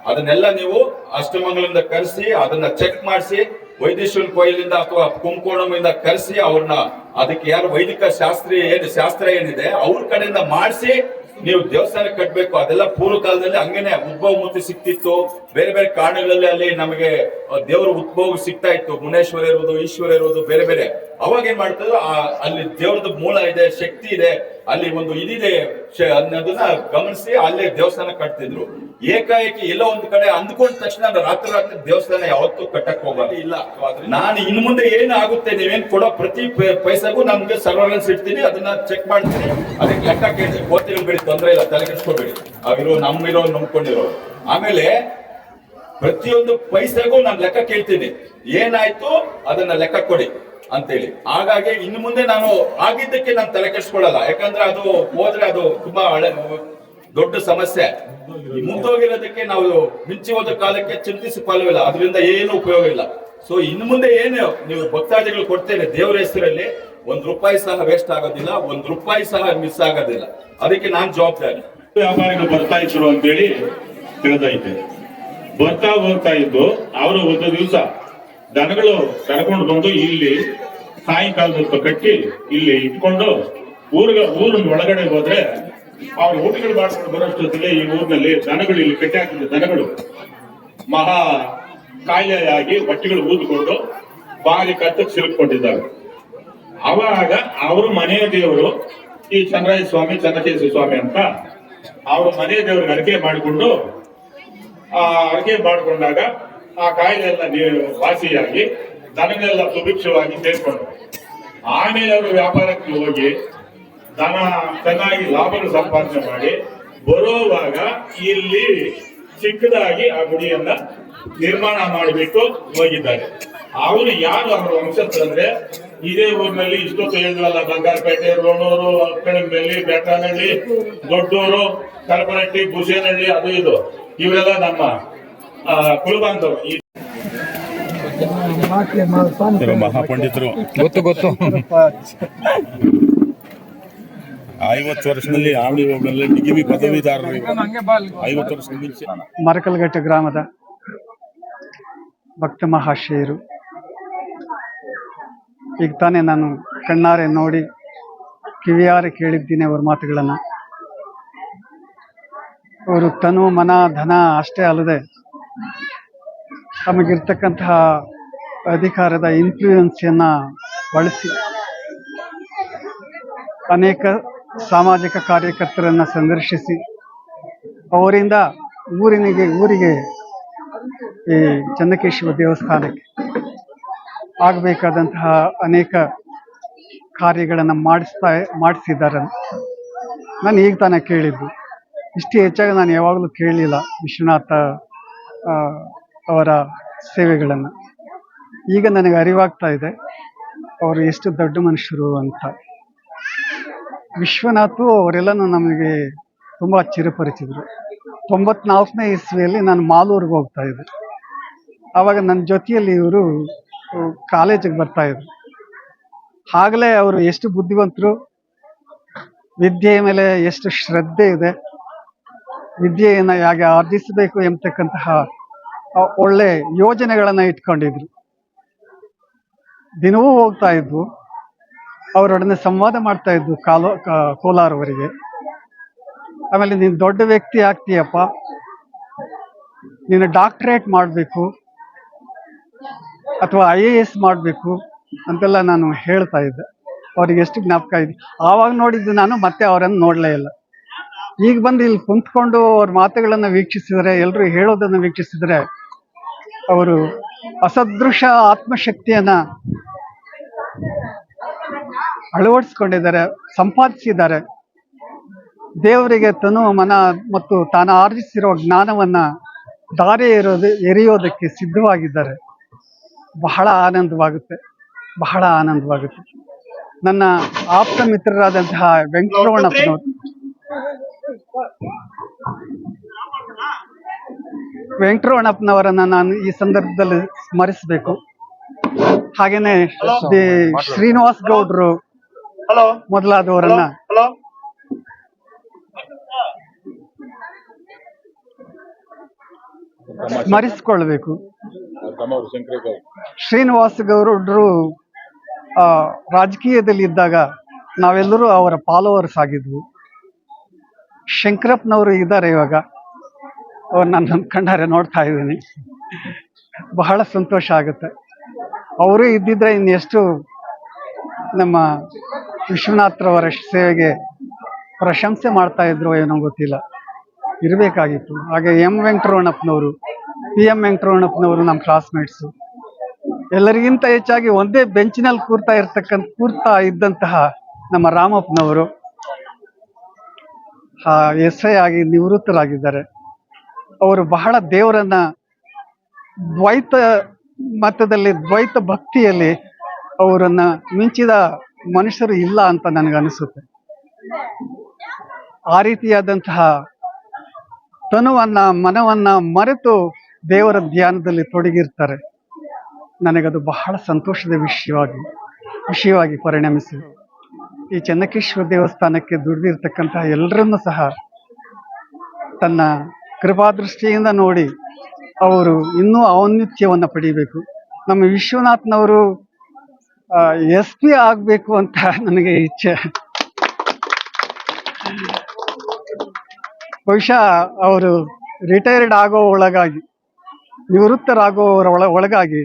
ಅದನ್ನೆಲ್ಲ ನೀವು ಅಷ್ಟಮಂಗಲದಿಂದ ಕರೆಸಿ, ಅದನ್ನ ಚೆಕ್ ಮಾಡಿಸಿ ವೈದೇಶ್ವರ ಕೊಯ್ಲಿಂದ ಅಥವಾ ಕುಂಕೋಣಮಿಂದ ಕರೆಸಿ ಅವ್ರನ್ನ, ಅದಕ್ಕೆ ಯಾರು ವೈದಿಕ ಶಾಸ್ತ್ರೀಯ ಏನು, ಶಾಸ್ತ್ರ ಏನಿದೆ, ಅವ್ರ ಕಡೆಯಿಂದ ಮಾಡಿಸಿ ನೀವು ದೇವಸ್ಥಾನ ಕಟ್ಟಬೇಕು ಅದೆಲ್ಲ ಪೂರ್ವ ಕಾಲದಲ್ಲಿ ಹಂಗೇನೆ ಉದ್ಭವ ಮೂರ್ತಿ ಸಿಕ್ತಿತ್ತು. ಬೇರೆ ಬೇರೆ ಕಾರಣಗಳಲ್ಲಿ ಅಲ್ಲಿ ನಮಗೆ ದೇವರ ಉದ್ಭವ ಸಿಗ್ತಾ ಇತ್ತು. ಮುನೇಶ್ವರ ಇರುವುದು, ಈಶ್ವರ ಇರುವುದು, ಬೇರೆ ಬೇರೆ. ಅವಾಗ ಏನ್ ಮಾಡ್ತಿದ್ರು? ಅಲ್ಲಿ ದೇವ್ರದ್ದು ಮೂಲ ಇದೆ, ಶಕ್ತಿ ಇದೆ. ಅಲ್ಲಿ ಒಂದು ಇದಿದೆ. ಅನ್ನೋದನ್ನ ಗಮನಿಸಿ ಅಲ್ಲೇ ದೇವಸ್ಥಾನ ಕಟ್ತಿದ್ರು. ಏಕಾಏಕಿ ಎಲ್ಲ ಒಂದು ಕಡೆ ಅಂದ್ಕೊಂಡ ತಕ್ಷಣ ರಾತ್ರಿ ರಾತ್ರಿ ದೇವಸ್ಥಾನ ಯಾವತ್ತೂ ಕಟ್ಟಕ್ ಹೋಗಲ್ಲ. ಇಲ್ಲ. ನಾನು ಇನ್ ಮುಂದೆ ಏನ್ ಆಗುತ್ತೆ ನೀವೇನ್ ಕೊಡೋ ಪ್ರತಿ ಪೈಸೆಗೂ ನಮ್ಗೆ ಸರ್ವಲೆನ್ಸ್ ಇಡ್ತೀನಿ ಅದನ್ನ ಚೆಕ್ ಮಾಡ್ತೀನಿ. ಅದಕ್ಕೆ ಲೆಕ್ಕ ಕೇಳಿ ಗೊತ್ತಿರೋ ಬೇಡಿ ತೊಂದ್ರೆ ಇಲ್ಲ ತಲೆ ಕೆಡ್ಸ್ಕೊಬೇಡಿ. ಅವಿರೋ ನಮ್ಮಿರೋ ನಂಬ್ಕೊಂಡಿರೋ ಆಮೇಲೆ ಪ್ರತಿಯೊಂದು ಪೈಸೆಗೂ ನಾನು ಲೆಕ್ಕ ಕೇಳ್ತೀನಿ. ಏನಾಯ್ತು ಅದನ್ನ ಲೆಕ್ಕ ಕೊಡಿ. ಅಂತೇಳಿ. ಹಾಗಾಗಿ ಇನ್ನು ಮುಂದೆ ನಾನು ಆಗಿದ್ದಕ್ಕೆ ನಾನು ತಲೆ ಕೆಡಿಸ್ಕೊಳ್ಳಲ್ಲ. ಯಾಕಂದ್ರೆ ಅದು ಹೋದ್ರೆ ಅದು ತುಂಬಾ ಹಳೆ, ದೊಡ್ಡ ಸಮಸ್ಯೆ. ಮುಂದೋಗಿರೋದಕ್ಕೆ ನಾವು ಮಿಂಚಿ ಹೋದ ಕಾಲಕ್ಕೆ ಚಿಂತಿಸಿ ಫಲವಿಲ್ಲ ಅದರಿಂದ ಏನು ಉಪಯೋಗ ಇಲ್ಲ. ಸೊ ಇನ್ನು ಮುಂದೆ ಏನು ನೀವು ಭಕ್ತಾದಿಗಳು ಕೊಡ್ತೇನೆ ದೇವರ ಹೆಸರಲ್ಲಿ, ಒಂದ್ ರೂಪಾಯಿ ಸಹ ವೇಸ್ಟ್ ಆಗೋದಿಲ್ಲ, ಒಂದ್ ರೂಪಾಯಿ ಸಹ ಮಿಸ್ ಆಗೋದಿಲ್ಲ. ಅದಕ್ಕೆ ನಾನ್ ಜವಾಬ್ದಾರಿ. ವ್ಯಾಪಾರಿಗಳು ಬರ್ತಾ ಇದ್ರು ಅಂತೇಳಿ ತಿಳಿದೈತೆ. ಬರ್ತಾ ಹೋಗ್ತಾ ಇದ್ದು, ಅವರು ಒಂದು ದಿವಸ ದನಗಳು ಕರ್ಕೊಂಡು ಬಂದು ಇಲ್ಲಿ ಸಾಯಂಕಾಲದ ಕಟ್ಟಿ ಇಲ್ಲಿ ಇಟ್ಕೊಂಡು ಊರ್ಗ, ಊರಿನ ಒಳಗಡೆ ಹೋದ್ರೆ ಅವ್ರು ಊಟಗಳು ಮಾಡ್ಕೊಂಡು ಬರೋಷ್ಟೊತ್ತಿಗೆ ಈ ಊರಿನಲ್ಲಿ ದನಗಳು ಇಲ್ಲಿ ಕಟ್ಟಿ ಹಾಕಿದ ದನಗಳು ಮಹಾ ಕಾಯಿಲೆಯಾಗಿ ಬಟ್ಟೆಗಳು ಊದ್ಕೊಂಡು ಬಾಗಿ ಕತ್ತಕ್ಕೆ ಸಿಲುಕೊಂಡಿದ್ದಾರೆ ಅವಾಗ ಅವರು ಮನೆಯ ದೇವರು ಈ ಚಂದ್ರಾಯ ಸ್ವಾಮಿ ಚನ್ನಕೇಶ್ವರ ಸ್ವಾಮಿ ಅಂತ ಅವರು ಮನೆಯ ದೇವ್ರಿಗೆ ಅಡಿಕೆ ಮಾಡಿಕೊಂಡು, ಆ ಅಡಿಕೆ ಮಾಡಿಕೊಂಡಾಗ ಆ ಕಾಯಿಲೆ ಎಲ್ಲ ನೀರು ವಾಸಿಯಾಗಿ ದನಗಳೆಲ್ಲ ಸುಭಿಕ್ಷವಾಗಿ ಸೇರ್ಕೊಂಡು ಆಮೇಲೆ ಅವರು ವ್ಯಾಪಾರಕ್ಕೆ ಹೋಗಿ ದನ ಚೆನ್ನಾಗಿ ಲಾಭ ಸಂಪಾದನೆ ಮಾಡಿ, ಬರುವಾಗ ಇಲ್ಲಿ ಚಿಕ್ಕದಾಗಿ ಆ ಗುಡಿಯನ್ನ ನಿರ್ಮಾಣ ಮಾಡಿಬಿಟ್ಟು ಹೋಗಿದ್ದಾರೆ. ಅವರು ಯಾರು ಅವರ ವಂಶಸ್ಥರಂದ್ರೆ ಇದೇ ಊರಿನಲ್ಲಿ ಇಷ್ಟೊತ್ತು ಹೇಳಿದ್ವಲ್ಲ ಬಂಗಾರಪೇಟೆ, ರೋಣೂರು ಕಣಿಮೆಲ್ಲಿ ಬೆಟ್ಟನಳ್ಳಿ, ದೊಡ್ಡೂರು, ಕರಪನಹಟ್ಟಿ ಬುಸೇನಹಳ್ಳಿ ಅದು ಇದು. ಇವರೆಲ್ಲ ನಮ್ಮ ಕುಲಬಾಂಧವರು. ಮಹಾಪಂಡಿತರು. ಗೊತ್ತು ಗೊತ್ತು. ಐವತ್ತು ವರ್ಷದಲ್ಲಿ ಆವಳಿ ಹೋಬಳಿಯಲ್ಲಿ ಡಿಗ್ರಿ ಪದವೀಧರರು. ಐವತ್ತು ವರ್ಷ ಮರಕಲ್ಗಟ್ಟೆ ಗ್ರಾಮದ ಭಕ್ತ ಮಹಾಶಯರು. ಈಗ ತಾನೆ ನಾನು ಕಣ್ಣಾರೆ ನೋಡಿ ಕಿವಿಯಾರೆ ಕೇಳಿದ್ದೀನಿ ಅವರ ಮಾತುಗಳನ್ನು. ಅವರು ತನು ಮನ ಧನ ಅಷ್ಟೇ ಅಲ್ಲದೆ ತಮಗಿರ್ತಕ್ಕಂತಹ ಅಧಿಕಾರದ ಇನ್ಫ್ಲೂಯೆನ್ಸನ್ನು ಬಳಸಿ ಅನೇಕ ಸಾಮಾಜಿಕ ಕಾರ್ಯಕರ್ತರನ್ನ ಸಂದರ್ಶಿಸಿ, ಅವರಿಂದ ಊರಿನಿಗೆ, ಊರಿಗೆ ಈ ಚನ್ನಕೇಶವ ದೇವಸ್ಥಾನಕ್ಕೆ ಆಗಬೇಕಾದಂತಹ ಅನೇಕ ಕಾರ್ಯಗಳನ್ನು ಮಾಡಿಸ್ತಾ, ಮಾಡಿಸಿದ್ದಾರೆ. ನಾನು ಈಗ ತಾನೇ ಕೇಳಿದ್ದು. ಇಷ್ಟು ಹೆಚ್ಚಾಗಿ ನಾನು ಯಾವಾಗಲೂ ಕೇಳಲಿಲ್ಲ ವಿಶ್ವನಾಥ ಅವರ ಸೇವೆಗಳನ್ನು. ಈಗ ನನಗೆ ಅರಿವಾಗ್ತಾ ಇದೆ, ಅವರು ಎಷ್ಟು ದೊಡ್ಡ ಮನುಷ್ಯರು ಅಂತ. ವಿಶ್ವನಾಥು ಅವರೆಲ್ಲನೂ ನಮಗೆ ತುಂಬ ಚಿರಪರಿಚಿದರು ತೊಂಬತ್ನಾಲ್ಕನೇ ಇಸ್ವಿಯಲ್ಲಿ ನಾನು ಮಾಲೂರಿಗೆ ಹೋಗ್ತಾ ಇದ್ದೆ. ಆವಾಗ ನನ್ನ ಜೊತೆಯಲ್ಲಿ ಇವರು ಕಾಲೇಜಿಗೆ ಬರ್ತಾ ಇದ್ರು. ಆಗಲೇ ಅವರು ಎಷ್ಟು ಬುದ್ಧಿವಂತರು, ವಿದ್ಯೆಯ ಮೇಲೆ ಎಷ್ಟು ಶ್ರದ್ಧೆ ಇದೆ, ವಿದ್ಯೆಯನ್ನು ಹೇಗೆ ಆರ್ಜಿಸಬೇಕು ಎಂಬತಕ್ಕಂತಹ ಒಳ್ಳೆ ಯೋಜನೆಗಳನ್ನು ಇಟ್ಕೊಂಡಿದ್ರು. ದಿನವೂ ಹೋಗ್ತಾ ಇದ್ವು. ಅವರೊಡನೆ ಸಂವಾದ ಮಾಡ್ತಾ ಇದ್ವು ಕಾಲೋ ಕೋಲಾರವರಿಗೆ. ಆಮೇಲೆ, ನೀನು ದೊಡ್ಡ ವ್ಯಕ್ತಿ ಆಗ್ತೀಯಪ್ಪ. ನೀನು ಡಾಕ್ಟ್ರೇಟ್ ಮಾಡಬೇಕು. ಅಥವಾ ಐ ಎ ಎಸ್ ಮಾಡಬೇಕು ಅಂತೆಲ್ಲ ನಾನು ಹೇಳ್ತಾ ಇದ್ದೆ. ಅವ್ರಿಗೆ ಎಷ್ಟು ಜ್ಞಾಪಕ ಇದೆ. ಆವಾಗ ನೋಡಿದ್ದು ನಾನು, ಮತ್ತೆ ಅವರನ್ನು ನೋಡಲೇ ಇಲ್ಲ. ಈಗ ಬಂದು ಇಲ್ಲಿ ಕುಂತ್ಕೊಂಡು ಅವ್ರ ಮಾತುಗಳನ್ನು ವೀಕ್ಷಿಸಿದರೆ ಎಲ್ಲರೂ ಹೇಳೋದನ್ನು ವೀಕ್ಷಿಸಿದರೆ ಅವರು ಅಸದೃಶ ಆತ್ಮಶಕ್ತಿಯನ್ನ ಅಳವಡಿಸ್ಕೊಂಡಿದ್ದಾರೆ, ಸಂಪಾದಿಸಿದ್ದಾರೆ. ದೇವರಿಗೆ ತನು ಮನ ಮತ್ತು ತಾನು ಆರ್ಜಿಸಿರುವ ಜ್ಞಾನವನ್ನ ದಾರಿ ಇರೋದು ಎರೆಯೋದಕ್ಕೆ ಸಿದ್ಧವಾಗಿದ್ದಾರೆ. ಬಹಳ ಆನಂದವಾಗುತ್ತೆ ಬಹಳ ಆನಂದವಾಗುತ್ತೆ. ನನ್ನ ಆಪ್ತ ಮಿತ್ರರಾದಂತಹ ವೆಂಕಟರಮಣಪ್ಪನವರು ವೆಂಕಟರಮಣಪ್ಪನವರನ್ನ ನಾನು ಈ ಸಂದರ್ಭದಲ್ಲಿ ಸ್ಮರಿಸಬೇಕು. ಹಾಗೇನೆ ದಿ ಶ್ರೀನಿವಾಸ್ ಗೌಡ್ರು ಮೊದಲಾದವರನ್ನ ಸ್ಮರಿಸಿಕೊಳ್ಬೇಕು. ಶ್ರೀನಿವಾಸ ಗೌಡ್ರು ಆ, ರಾಜಕೀಯದಲ್ಲಿ ಇದ್ದಾಗ ನಾವೆಲ್ಲರೂ ಅವರ ಫಾಲೋವರ್ಸ್ ಆಗಿದ್ವು. ಶಂಕರಪ್ಪನವರು ಇದ್ದಾರೆ ಇವಾಗ. ಅವ್ರು ನನ್ನ ಕಣ್ಣಾರೆ ನೋಡ್ತಾ ಇದ್ದೀನಿ. ಬಹಳ ಸಂತೋಷ ಆಗುತ್ತೆ. ಅವರು ಇದ್ದಿದ್ರೆ ಇನ್ನೆಷ್ಟು ನಮ್ಮ ವಿಶ್ವನಾಥ್ರವರ ಸೇವೆಗೆ ಪ್ರಶಂಸೆ ಮಾಡ್ತಾ ಇದ್ರು ಏನೋ ಗೊತ್ತಿಲ್ಲ. ಇರಬೇಕಾಗಿತ್ತು. ಹಾಗೆ ಎಂ ವೆಂಕಟರಮಣಪ್ಪನವರು, ಪಿ ಎಂ ವೆಂಕಟರಮಣಪ್ಪನವರು ನಮ್ಮ ಕ್ಲಾಸ್ಮೇಟ್ಸು ಎಲ್ಲರಿಗಿಂತ ಹೆಚ್ಚಾಗಿ ಒಂದೇ ಬೆಂಚಿನಲ್ಲಿ ಕೂರ್ತಾ ಇರ್ತಕ್ಕಂಥ, ಕೂರ್ತಾ ಇದ್ದಂತಹ ನಮ್ಮ ರಾಮಪ್ಪನವರು. ಎಸ್ ಐ ಆಗಿ ನಿವೃತ್ತರಾಗಿದ್ದಾರೆ. ಅವರು ಬಹಳ ದೇವರನ್ನ ದ್ವೈತ ಮತದಲ್ಲಿ, ದ್ವೈತ ಭಕ್ತಿಯಲ್ಲಿ ಅವರನ್ನ ಮಿಂಚಿದ ಮನುಷ್ಯರು ಇಲ್ಲ ಅಂತ ನನಗನ್ನಿಸುತ್ತೆ. ಆ ರೀತಿಯಾದಂತಹ ತನುವನ್ನ, ಮನವನ್ನ ಮರೆತು ದೇವರ ಧ್ಯಾನದಲ್ಲಿ ತೊಡಗಿರ್ತಾರೆ. ನನಗದು ಬಹಳ ಸಂತೋಷದ ವಿಷಯವಾಗಿ ವಿಷಯವಾಗಿ ಪರಿಣಮಿಸಿ ಈ ಚೆನ್ನಕೇಶ್ವರ ದೇವಸ್ಥಾನಕ್ಕೆ ದುಡಿದಿರ್ತಕ್ಕಂತಹ ಎಲ್ಲರನ್ನೂ ಸಹ ತನ್ನ ಕೃಪಾದೃಷ್ಟಿಯಿಂದ ನೋಡಿ ಅವರು ಇನ್ನೂ ಔನ್ನತ್ಯವನ್ನು ಪಡಿಬೇಕು. ನಮ್ಮ ವಿಶ್ವನಾಥ್ನವರು ಎಸ್ ಪಿ ಆಗಬೇಕು ಅಂತ ನನಗೆ ಇಚ್ಛೆ. ಬಹುಶಃ ಅವರು ರಿಟೈರ್ಡ್ ಆಗೋ ಒಳಗಾಗಿ ನಿವೃತ್ತರಾಗೋವರ ಒಳ, ಒಳಗಾಗಿ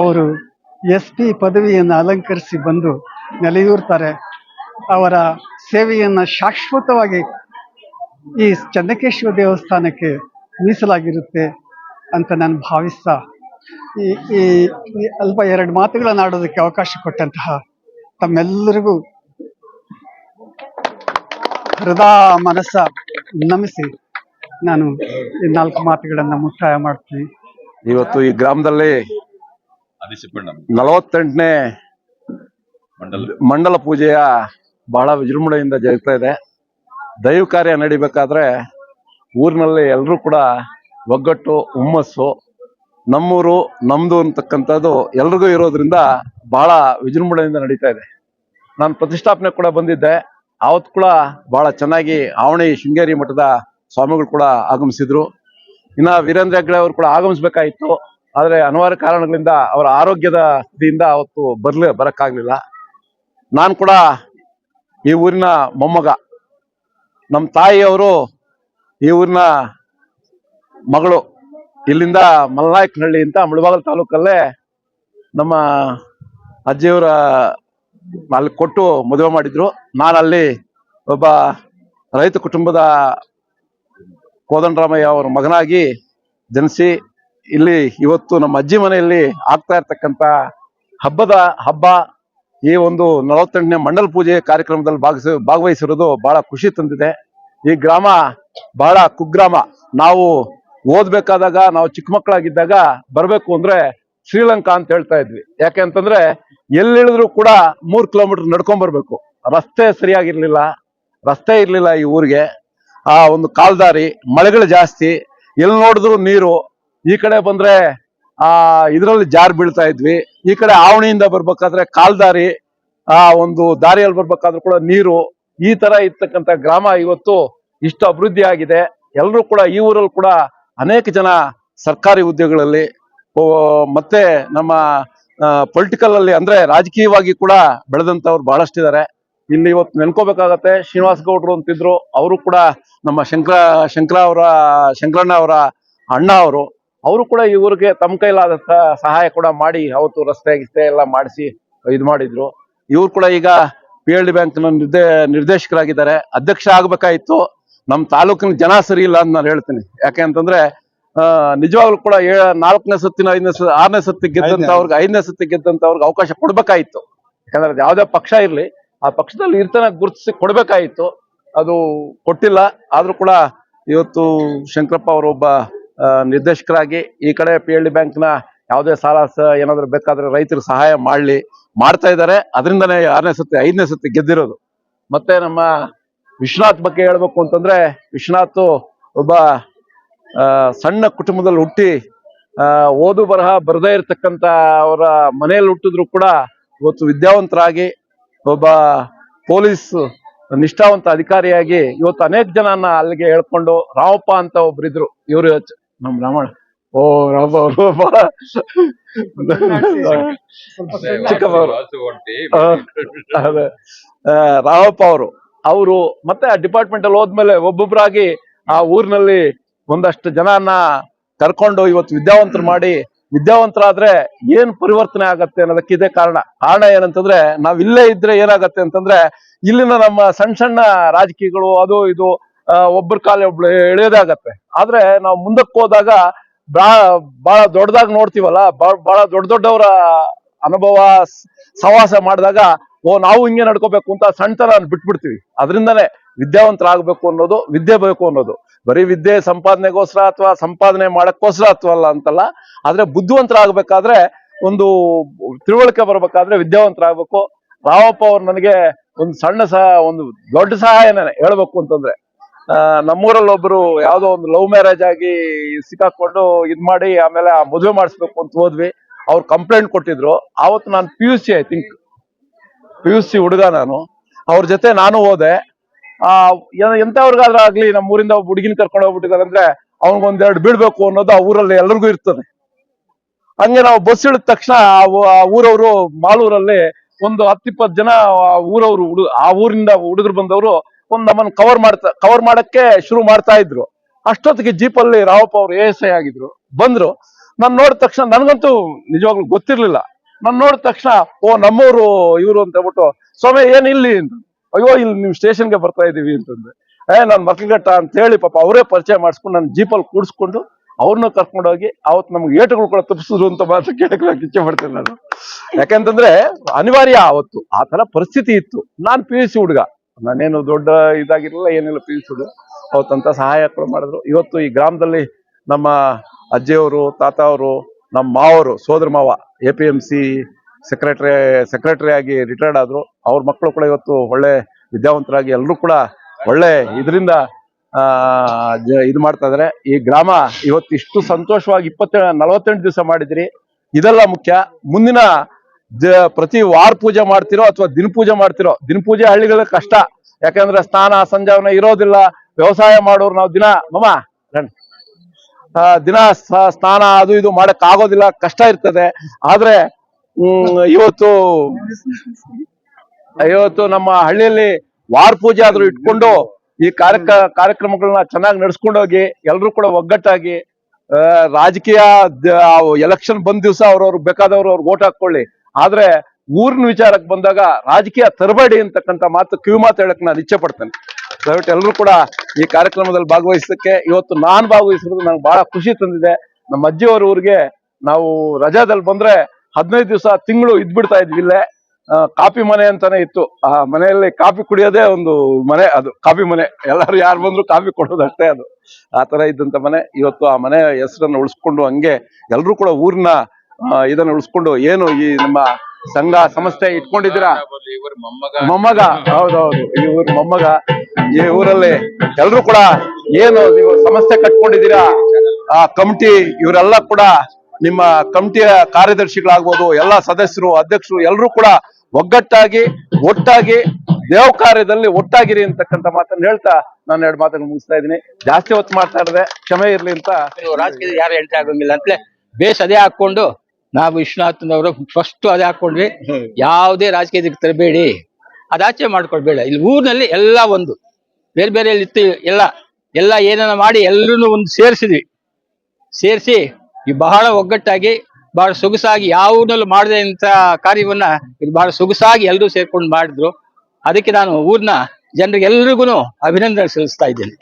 ಅವರು ಎಸ್ ಪಿ ಪದವಿಯನ್ನು ಅಲಂಕರಿಸಿ ಬಂದು ನೆಲೆಯೂರ್ತಾರೆ. ಅವರ ಸೇವೆಯನ್ನು ಶಾಶ್ವತವಾಗಿ ಈ ಚನ್ನಕೇಶ್ವರ ದೇವಸ್ಥಾನಕ್ಕೆ ಮೀಸಲಾಗಿರುತ್ತೆ ಅಂತ ನಾನು ಭಾವಿಸ್ತಾ ಈ ಈ ಈ ಅಲ್ಪ ಎರಡು ಮಾತುಗಳನ್ನು ಆಡೋದಕ್ಕೆ ಅವಕಾಶ ಕೊಟ್ಟಂತಹ ತಮ್ಮೆಲ್ಲರಿಗೂ ಹೃದಯ ಮನಸ್ಸ ನಮಿಸಿ ನಾನು ಈ ನಾಲ್ಕು ಮಾತುಗಳನ್ನು ಮುಕ್ತಾಯ ಮಾಡ್ತೀನಿ. ಇವತ್ತು ಈ ಗ್ರಾಮದಲ್ಲಿ ನಲವತ್ತೆಂಟನೇ ಮಂಡಲ. ಮಂಡಲ ಪೂಜೆಯ ಬಹಳ ವಿಜೃಂಭಣೆಯಿಂದ ಜರುಗ್ತಾ ಇದೆ. ದೈವ ಕಾರ್ಯ ನಡಿಬೇಕಾದ್ರೆ ಊರಿನಲ್ಲಿ ಎಲ್ಲರೂ ಕೂಡ ಒಗ್ಗಟ್ಟು, ಹುಮ್ಮಸ್ಸು, ನಮ್ಮೂರು, ನಮ್ದು ಅಂತಕ್ಕಂಥದ್ದು ಎಲ್ರಿಗೂ ಇರೋದ್ರಿಂದ ಬಹಳ ವಿಜೃಂಭಣೆಯಿಂದ ನಡೀತಾ ಇದೆ. ನಾನು ಪ್ರತಿಷ್ಠಾಪನೆ ಕೂಡ ಬಂದಿದ್ದೆ. ಆವತ್ತು ಕೂಡ ಬಹಳ ಚೆನ್ನಾಗಿ ಆವಣಿ ಶೃಂಗೇರಿ ಮಠದ ಸ್ವಾಮಿಗಳು ಕೂಡ ಆಗಮಿಸಿದ್ರು. ಇನ್ನ ವೀರೇಂದ್ರ ಹೆಗ್ಡೆ ಅವರು ಕೂಡ ಆಗಮಿಸಬೇಕಾಗಿತ್ತು. ಆದರೆ ಅನಿವಾರ್ಯ ಕಾರಣಗಳಿಂದ ಅವರ ಆರೋಗ್ಯದ ಸ್ಥಿತಿಯಿಂದ ಅವತ್ತು ಬರ್ಲಿ, ಬರಕ್ಕಾಗ್ಲಿಲ್ಲ. ನಾನು ಕೂಡ ಈ ಊರಿನ ಮೊಮ್ಮಗ ನಮ್ಮ ತಾಯಿಯವರು ಊರಿನ ಮಗಳು. ಇಲ್ಲಿಂದ ಮಲ್ನಾಯಕನಹಳ್ಳಿ ಅಂತ ಮುಳಬಾಗಲ್ ತಾಲೂಕಲ್ಲೇ ನಮ್ಮ ಅಜ್ಜಿಯವರ ಅಲ್ಲಿ ಕೊಟ್ಟು ಮದುವೆ ಮಾಡಿದ್ರು. ನಾನು ಅಲ್ಲಿ ಒಬ್ಬ ರೈತ ಕುಟುಂಬದ ಕೋದಂಡರಾಮಯ್ಯ ಅವರ ಮಗನಾಗಿ ಜನಿಸಿ ಇಲ್ಲಿ ಇವತ್ತು ನಮ್ಮ ಅಜ್ಜಿ ಮನೆಯಲ್ಲಿ ಆಗ್ತಾ ಇರ್ತಕ್ಕಂಥ ಹಬ್ಬದ ಹಬ್ಬ ಈ ಒಂದು ನಲವತ್ತೆಂಟನೇ ಮಂಡಲ ಪೂಜೆ ಕಾರ್ಯಕ್ರಮದಲ್ಲಿ ಭಾಗಿಸ, ಭಾಗವಹಿಸಿರೋದು ಬಹಳ ಖುಷಿ ತಂದಿದೆ. ಈ ಗ್ರಾಮ ಬಹಳ ಕುಗ್ರಾಮ. ನಾವು ಓದ್ಬೇಕಾದಾಗ, ನಾವು ಚಿಕ್ಕ ಮಕ್ಕಳಾಗಿದ್ದಾಗ ಬರಬೇಕು ಅಂದ್ರೆ ಶ್ರೀಲಂಕಾ ಅಂತ ಹೇಳ್ತಾ ಇದ್ವಿ. ಯಾಕೆ ಅಂತಂದ್ರೆ ಎಲ್ಲಿಳಿದ್ರು ಕೂಡ ಮೂರ್ ಕಿಲೋಮೀಟರ್ ನಡ್ಕೊಂಡ್ ಬರ್ಬೇಕು. ರಸ್ತೆ ಸರಿಯಾಗಿರ್ಲಿಲ್ಲ. ರಸ್ತೆ ಇರ್ಲಿಲ್ಲ ಈ ಊರಿಗೆ. ಆ ಒಂದು ಕಾಲ್ದಾರಿ, ಮಳೆಗಳು ಜಾಸ್ತಿ. ಎಲ್ಲಿ ನೋಡಿದ್ರು ನೀರು. ಈ ಕಡೆ ಬಂದ್ರೆ ಆ, ಇದರಲ್ಲಿ ಜಾರ್ ಬೀಳ್ತಾ ಇದ್ವಿ. ಈ ಕಡೆ ಆವಣಿಯಿಂದ ಬರ್ಬೇಕಾದ್ರೆ ಕಾಲ್ದಾರಿ, ಆ, ಒಂದು ದಾರಿಯಲ್ಲಿ ಬರ್ಬೇಕಾದ್ರೂ ಕೂಡ ನೀರು, ಈ ತರ ಇರ್ತಕ್ಕಂಥ ಗ್ರಾಮ ಇವತ್ತು ಇಷ್ಟು ಅಭಿವೃದ್ಧಿ ಆಗಿದೆ. ಎಲ್ಲರೂ ಕೂಡ ಈ ಊರಲ್ಲಿ ಕೂಡ ಅನೇಕ ಜನ ಸರ್ಕಾರಿ ಉದ್ಯೋಗಗಳಲ್ಲಿ ಮತ್ತೆ ನಮ್ಮ ಪೊಲಿಟಿಕಲ್ ಅಲ್ಲಿ ಅಂದ್ರೆ ರಾಜಕೀಯವಾಗಿ ಕೂಡ ಬೆಳೆದಂತವ್ರು ಬಹಳಷ್ಟಿದ್ದಾರೆ. ಇಲ್ಲಿ ಇವತ್ತು ನೆನ್ಕೋಬೇಕಾಗತ್ತೆ, ಶ್ರೀನಿವಾಸ ಗೌಡ್ರು ಅಂತಿದ್ರು, ಅವರು ಕೂಡ ನಮ್ಮ ಶಂಕರ ಶಂಕರ ಅವರ, ಶಂಕರಣ್ಣ ಅವರ ಅಣ್ಣ ಅವರು. ಅವರು ಕೂಡ ಇವ್ರಿಗೆ ತಮ್ಮ ಕೈಲಾದ ಸಹಾಯ ಕೂಡ ಮಾಡಿ ಅವತ್ತು ರಸ್ತೆ ಗಿಸ್ತೆ ಎಲ್ಲ ಮಾಡಿಸಿ ಇದು ಮಾಡಿದ್ರು. ಇವ್ರು ಕೂಡ ಈಗ ಪಿ ಎಲ್ ಡಿ ಬ್ಯಾಂಕ್ ನಿರ್ದೇ, ನಿರ್ದೇಶಕರಾಗಿದ್ದಾರೆ. ಅಧ್ಯಕ್ಷ ಆಗ್ಬೇಕಾಯ್ತು. ನಮ್ಮ ತಾಲೂಕಿನ ಜನ ಸರಿ ಇಲ್ಲ ಅಂತ ನಾನು ಹೇಳ್ತೀನಿ. ಯಾಕೆ ಅಂತಂದ್ರೆ ನಿಜವಾಗ್ಲೂ ಕೂಡ ನಾಲ್ಕನೇ ಸತ್ತಿನ ಐದನೇ ಆರನೇ ಸತಿ ಗೆದ್ದಂಥವ್ರಿಗೆ ಐದನೇ ಸತಿ ಗೆದ್ದಂಥವ್ರಿಗೆ ಅವಕಾಶ ಕೊಡ್ಬೇಕಾಯ್ತು. ಯಾಕಂದ್ರೆ ಯಾವುದೇ ಪಕ್ಷ ಇರ್ಲಿ, ಆ ಪಕ್ಷದಲ್ಲಿ ಇರ್ತನ ಗುರುತಿಸಿ ಕೊಡ್ಬೇಕಾಯ್ತು. ಅದು ಕೊಟ್ಟಿಲ್ಲ. ಆದ್ರೂ ಕೂಡ ಇವತ್ತು ಶಂಕರಪ್ಪ ಅವರೊಬ್ಬ ನಿರ್ದೇಶಕರಾಗಿ ಈ ಕಡೆ ಪಿ ಎಲ್ ಡಿ ಬ್ಯಾಂಕ್ನ ಯಾವುದೇ ಸಾಲ ಏನಾದರೂ ಬೇಕಾದ್ರೆ ರೈತರು ಸಹಾಯ ಮಾಡ್ಲಿ, ಮಾಡ್ತಾ ಇದ್ದಾರೆ. ಅದರಿಂದನೇ ಆರನೇ ಸತಿ ಐದನೇ ಸತಿ ಗೆದ್ದಿರೋದು. ಮತ್ತೆ ನಮ್ಮ ವಿಶ್ವನಾಥ್ ಬಗ್ಗೆ ಹೇಳ್ಬೇಕು ಅಂತಂದ್ರೆ, ವಿಶ್ವನಾಥ್ ಒಬ್ಬ ಸಣ್ಣ ಕುಟುಂಬದಲ್ಲಿ ಹುಟ್ಟಿ ಓದು ಬರಹ ಬರದೇ ಇರತಕ್ಕಂತ ಅವರ ಮನೆಯಲ್ಲಿ ಹುಟ್ಟಿದ್ರು ಕೂಡ ಇವತ್ತು ವಿದ್ಯಾವಂತರಾಗಿ ಒಬ್ಬ ಪೊಲೀಸ್ ನಿಷ್ಠಾವಂತ ಅಧಿಕಾರಿಯಾಗಿ ಇವತ್ತು ಅನೇಕ ಜನನ ಅಲ್ಲಿಗೆ ಹೇಳ್ಕೊಂಡು ರಾವಪ್ಪ ಅಂತ ಒಬ್ರಿದ್ರು, ಇವರು ನಮ್ ರಾಮಣ್ಣ. ಓ ರಾಮ ಅವರು ಅದೇ. ರಾಮಪ್ಪ ಅವರು. ಅವರು ಮತ್ತೆ ಆ ಡಿಪಾರ್ಟ್ಮೆಂಟ್ ಅಲ್ಲಿ ಹೋದ್ಮೇಲೆ ಒಬ್ಬೊಬ್ಬರಾಗಿ ಆ ಊರಿನಲ್ಲಿ ಒಂದಷ್ಟು ಜನನ್ನ ಕರ್ಕೊಂಡು ಇವತ್ತು ವಿದ್ಯಾವಂತರು ಮಾಡಿ ವಿದ್ಯಾವಂತರಾದ್ರೆ ಏನ್ ಪರಿವರ್ತನೆ ಆಗತ್ತೆ ಅನ್ನೋದಕ್ಕೆ ಇದೇ ಕಾರಣ. ಕಾರಣ ಏನಂತಂದ್ರೆ ನಾವ್ ಇಲ್ಲೇ ಇದ್ರೆ ಏನಾಗತ್ತೆ ಅಂತಂದ್ರೆ ಇಲ್ಲಿನ ನಮ್ಮ ಸಣ್ಣ ಸಣ್ಣ ರಾಜಕೀಯಗಳು ಅದು ಇದು ಆ, ಒಬ್ರ ಕಾಲ ಒಬ್ಳು ಎಳೆಯೋದಾಗತ್ತೆ. ಆದ್ರೆ ನಾವು ಮುಂದಕ್ಕೆ ಹೋದಾಗ ಬಹಳ ದೊಡ್ಡದಾಗಿ ನೋಡ್ತೀವಲ್ಲ ಬಹಳ ದೊಡ್ಡ ದೊಡ್ಡವರ ಅನುಭವ ಸವಾಸ ಮಾಡಿದಾಗ ಓ ನಾವು ಹಿಂಗೆ ನಡ್ಕೋಬೇಕು ಅಂತ ಸಣ್ಣತನ ಬಿಟ್ಬಿಡ್ತೀವಿ. ಅದರಿಂದನೇ ವಿದ್ಯಾವಂತರಾಗಬೇಕು ಅನ್ನೋದು ವಿದ್ಯೆ ಬೇಕು ಅನ್ನೋದು. ಬರೀ ವಿದ್ಯೆ ಸಂಪಾದನೆಗೋಸ್ಕರ ಅಥವಾ ಸಂಪಾದನೆ ಮಾಡಕ್ಕೋಸ್ಕರ ಅಥವಾ ಅಲ್ಲ ಅಂತಲ್ಲ ಆದ್ರೆ ಬುದ್ಧಿವಂತರಾಗಬೇಕಾದ್ರೆ ಒಂದು ತಿಳುವಳಿಕೆ ಬರ್ಬೇಕಾದ್ರೆ ವಿದ್ಯಾವಂತರಾಗಬೇಕು. ರಾವಪ್ಪ ಅವ್ರು ನನಗೆ ಒಂದು ಸಣ್ಣ ಸಹ ಒಂದು ದೊಡ್ಡ ಸಹಾಯನೇ ಹೇಳ್ಬೇಕು ಅಂತಂದ್ರೆ ನಮ್ಮೂರಲ್ಲಿ ಒಬ್ರು ಯಾವ್ದೋ ಒಂದು ಲವ್ ಮ್ಯಾರೇಜ್ ಆಗಿ ಸಿಕ್ಕಾಕೊಂಡು ಇದ್ ಮಾಡಿ ಆಮೇಲೆ ಆ ಮದುವೆ ಮಾಡಿಸ್ಬೇಕು ಅಂತ ಹೋದ್ವಿ. ಅವ್ರು ಕಂಪ್ಲೇಂಟ್ ಕೊಟ್ಟಿದ್ರು. ಅವತ್ತು ನಾನು P U C I think P U C ಹುಡುಗ ನಾನು. ಅವ್ರ ಜೊತೆ ನಾನು ಹೋದೆ. ಆ ಎಂತವ್ರಿಗಾದ್ರೂ ಆಗ್ಲಿ ನಮ್ಮ ಊರಿಂದ ಒಬ್ಬ ಹುಡುಗಿನ ಕರ್ಕೊಂಡು ಹೋಗ್ಬಿಟ್ಟಿದ್ದಾರೆ ಅಂದ್ರೆ ಅವ್ನಿಗೊಂದೆರಡು ಬೀಳ್ಬೇಕು ಅನ್ನೋದು ಆ ಊರಲ್ಲಿ ಎಲ್ರಿಗೂ ಇರ್ತದೆ. ಹಂಗೆ ನಾವು ಬಸ್ ಇಳಿದ ತಕ್ಷಣ ಆ ಊರವರು ಮಾಲೂರಲ್ಲಿ ಒಂದು ಹತ್ತಿಪ್ಪತ್ತು ಜನ ಊರವರು ಹುಡು, ಆ ಊರಿಂದ ಹುಡುಗರು ಬಂದವರು ಒಂದ್ ನಮ್ಮನ್ನ ಕವರ್ ಮಾಡ್ತಾ ಕವರ್ ಮಾಡಕ್ಕೆ ಶುರು ಮಾಡ್ತಾ ಇದ್ರು. ಅಷ್ಟೊತ್ತಿಗೆ ಜೀಪಲ್ಲಿ ರಾವಪ್ಪ ಅವರು ಎ ಎಸ್ ಐ ಆಗಿದ್ರು. ಬಂದ್ರು. ನಾನ್ ನೋಡಿದ ತಕ್ಷಣ ನನ್ಗಂತೂ ನಿಜವಾಗ್ಲೂ ಗೊತ್ತಿರ್ಲಿಲ್ಲ. ನಾನ್ ನೋಡಿದ ತಕ್ಷಣ, ಓ, ನಮ್ಮೂರು ಇವರು ಅಂತ ಹೇಳ್ಬಿಟ್ಟು, ಸ್ವಾಮಿ, ಏನ್ ಇಲ್ಲಿ? ಅಯ್ಯೋ, ಇಲ್ಲಿ ನಿಮ್ ಸ್ಟೇಷನ್ಗೆ ಬರ್ತಾ ಇದೀವಿ ಅಂತಂದ್ರೆ ಏ, ನಾನು ಮಕ್ಳಗಟ್ಟ ಅಂತ ಹೇಳಿ ಪಾಪ ಅವರೇ ಪರಿಚಯ ಮಾಡಿಸ್ಕೊಂಡು ನನ್ನ ಜೀಪಲ್ಲಿ ಕೂಡಿಸ್ಕೊಂಡು ಅವ್ರನ್ನ ಕರ್ಕೊಂಡು ಹೋಗಿ ಅವತ್ತು ನಮ್ಗೆ ಏಟುಗಳು ಕೂಡ ತಪ್ಪಿಸಿದ್ರು ಅಂತ ಮಾತ್ರ ಕೇಳಕ್ಕೆ ಇಚ್ಛೆ ಪಡ್ತೇನೆ ನಾನು. ಯಾಕೆಂತಂದ್ರೆ ಅನಿವಾರ್ಯ ಅವತ್ತು ಆ ತರ ಪರಿಸ್ಥಿತಿ ಇತ್ತು. ನಾನ್ ಪಿ ಯು ಸಿ ಹುಡುಗ. ನಾನೇನು ದೊಡ್ಡ ಇದಾಗಿರಲಿಲ್ಲ, ಏನಿಲ್ಲ ಪಿ ಯು ಸಿ ಹುಡುಗ ಅವತ್ತಂತ ಸಹಾಯ ಕೂಡ ಮಾಡಿದ್ರು. ಇವತ್ತು ಈ ಗ್ರಾಮದಲ್ಲಿ ನಮ್ಮ ಅಜ್ಜಿಯವರು ತಾತ ಅವರು ನಮ್ಮ ಮಾವರು, ಸೋದರ ಮಾವ, A P M C secretary secretary ಆಗಿ ರಿಟೈರ್ಡ್ ಆದ್ರು. ಅವ್ರ ಮಕ್ಕಳು ಕೂಡ ಇವತ್ತು ಒಳ್ಳೆ ವಿದ್ಯಾವಂತರಾಗಿ ಎಲ್ಲರೂ ಕೂಡ ಒಳ್ಳೆ ಇದರಿಂದ ಇದು ಮಾಡ್ತಾ ಇದಾರೆ. ಈ ಗ್ರಾಮ ಇವತ್ತು ಇಷ್ಟು ಸಂತೋಷವಾಗಿ ಇಪ್ಪತ್ತ, ನಲವತ್ತೆಂಟು ದಿವಸ ಮಾಡಿದ್ರಿ. ಇದೆಲ್ಲ ಮುಖ್ಯ. ಮುಂದಿನ ಪ್ರತಿ ವಾರ ಪೂಜೆ ಮಾಡ್ತಿರೋ ಅಥವಾ ದಿನ ಪೂಜೆ ಮಾಡ್ತಿರೋ, ದಿನ ಪೂಜೆ ಹಳ್ಳಿಗಳ ಕಷ್ಟ. ಯಾಕಂದ್ರೆ ಸ್ನಾನ, ಸಂಜಾವನೆ ಇರೋದಿಲ್ಲ. ವ್ಯವಸಾಯ ಮಾಡೋರು ನಾವು ದಿನ ಮಮ್ಮ ದಿನ ಸ್ನಾನ ಅದು ಇದು ಮಾಡಕ್ ಆಗೋದಿಲ್ಲ, ಕಷ್ಟ ಇರ್ತದೆ. ಆದ್ರೆ ಇವತ್ತು ಇವತ್ತು ನಮ್ಮ ಹಳ್ಳಿಯಲ್ಲಿ ವಾರ ಪೂಜೆ ಆದ್ರೂ ಇಟ್ಕೊಂಡು ಈ ಕಾರ್ಯಕ್ರ ಕಾರ್ಯಕ್ರಮಗಳನ್ನ ಚೆನ್ನಾಗಿ ನಡ್ಸ್ಕೊಂಡೋಗಿ ಎಲ್ರು ಕೂಡ ಒಗ್ಗಟ್ಟಾಗಿ ರಾಜಕೀಯ ಎಲೆಕ್ಷನ್ ಬಂದ ದಿವಸ ಅವ್ರವ್ರು ಬೇಕಾದವ್ರು ಅವ್ರಿಗೆ ಓಟ್ ಹಾಕೊಳ್ಳಿ ಆದ್ರೆ ಊರಿನ ವಿಚಾರಕ್ಕೆ ಬಂದಾಗ ರಾಜಕೀಯ ತರಬೇಡಿ ಅಂತಕ್ಕಂಥ ಮಾತು ಕಿವಿ ಮಾತು ಹೇಳಕ್ ನಾನು ಇಚ್ಛೆ ಪಡ್ತೇನೆ. ದಯವಿಟ್ಟು ಎಲ್ಲರೂ ಕೂಡ ಈ ಕಾರ್ಯಕ್ರಮದಲ್ಲಿ ಭಾಗವಹಿಸಕ್ಕೆ ಇವತ್ತು ನಾನು ಭಾಗವಹಿಸಿರೋದು ನಂಗೆ ಬಹಳ ಖುಷಿ ತಂದಿದೆ. ನಮ್ಮ ಅಜ್ಜಿಯವರ ಊರಿಗೆ ನಾವು ರಜಾದಲ್ಲಿ ಬಂದ್ರೆ ಹದಿನೈದು ದಿವಸ ತಿಂಗಳು ಇದ್ಬಿಡ್ತಾ ಇದ್ವಿ ಇಲ್ಲೇ. ಕಾಫಿ ಮನೆ ಅಂತಾನೆ ಇತ್ತು. ಆ ಮನೆಯಲ್ಲಿ ಕಾಫಿ ಕುಡಿಯೋದೇ ಒಂದು ಮನೆ ಅದು, ಕಾಫಿ ಮನೆ. ಎಲ್ಲರೂ ಯಾರು ಬಂದ್ರು ಕಾಫಿ ಕೊಡೋದಷ್ಟೇ ಅದು. ಆ ತರ ಇದ್ದಂತ ಮನೆ. ಇವತ್ತು ಆ ಮನೆ ಹೆಸರನ್ನು ಉಳಿಸ್ಕೊಂಡು ಹಂಗೆ ಎಲ್ಲರೂ ಕೂಡ ಊರಿನ ಇದನ್ನ ಉಳಿಸ್ಕೊಂಡು ಏನು ಈ ನಮ್ಮ ಸಂಘ ಸಂಸ್ಥೆ ಇಟ್ಕೊಂಡಿದ್ದೀರಾ? ಮೊಮ್ಮಗ. ಹೌದೌದು, ಈ ಊರ್ ಮೊಮ್ಮಗ. ಈ ಊರಲ್ಲಿ ಎಲ್ರು ಕೂಡ ಏನು ನೀವು ಸಮಸ್ಯೆ ಕಟ್ಕೊಂಡಿದ್ದೀರಾ? ಆ ಕಮಿಟಿ, ಇವರೆಲ್ಲ ಕೂಡ ನಿಮ್ಮ ಕಮಿಟಿಯ ಕಾರ್ಯದರ್ಶಿಗಳಾಗ್ಬೋದು, ಎಲ್ಲ ಸದಸ್ಯರು, ಅಧ್ಯಕ್ಷರು ಎಲ್ಲರೂ ಕೂಡ ಒಗ್ಗಟ್ಟಾಗಿ, ಒಟ್ಟಾಗಿ, ದೇವ್ ಕಾರ್ಯದಲ್ಲಿ ಒಟ್ಟಾಗಿರಿ ಅಂತಕ್ಕಂಥ ಮಾತನ್ನ ಹೇಳ್ತಾ ನಾನು ಎರಡು ಮಾತನ್ನು ಮುಗಿಸ್ತಾ ಇದ್ದೀನಿ. ಜಾಸ್ತಿ ಹೊತ್ತು ಮಾತಾಡದೆ ಕ್ಷಮೆ ಇರ್ಲಿ ಅಂತ. ರಾಜಕೀಯ ಯಾರು ಹೇಳ್ತಾ ಆಗಂಗಿಲ್ಲ ಅಂತಲೇ ಬೇಸ್ ಅದೇ ಹಾಕೊಂಡು ನಾವು ವಿಶ್ವನಾಥನವರು ಫಸ್ಟ್ ಅದೇ ಹಾಕೊಂಡ್ವಿ. ಯಾವುದೇ ರಾಜಕೀಯದಕ್ಕೆ ತರಬೇಡಿ. ಅದಾಚೆ ಮಾಡ್ಕೊಳ್ಬೇಡ ಇಲ್ಲಿ ಊರಿನಲ್ಲಿ ಎಲ್ಲ ಒಂದು. ಬೇರೆ ಬೇರೆ ಇತ್ತು ಎಲ್ಲ. ಎಲ್ಲ ಏನನ್ನ ಮಾಡಿ ಎಲ್ಲರೂ ಒಂದು ಸೇರಿಸಿದ್ವಿ. ಸೇರಿಸಿ ಈ ಬಹಳ ಒಗ್ಗಟ್ಟಾಗಿ, ಬಹಳ ಸೊಗಸಾಗಿ ಯಾವನಲ್ಲೂ ಮಾಡದೆ ಇಂಥ ಕಾರ್ಯವನ್ನ ಇದು ಬಹಳ ಸೊಗಸಾಗಿ ಎಲ್ಲರೂ ಸೇರ್ಕೊಂಡು ಮಾಡಿದ್ರು. ಅದಕ್ಕೆ ನಾನು ಊರ್ನ ಜನರಿಗೆ ಎಲ್ರಿಗೂ ಅಭಿನಂದನೆ ಸಲ್ಲಿಸ್ತಾ ಇದ್ದೇನೆ.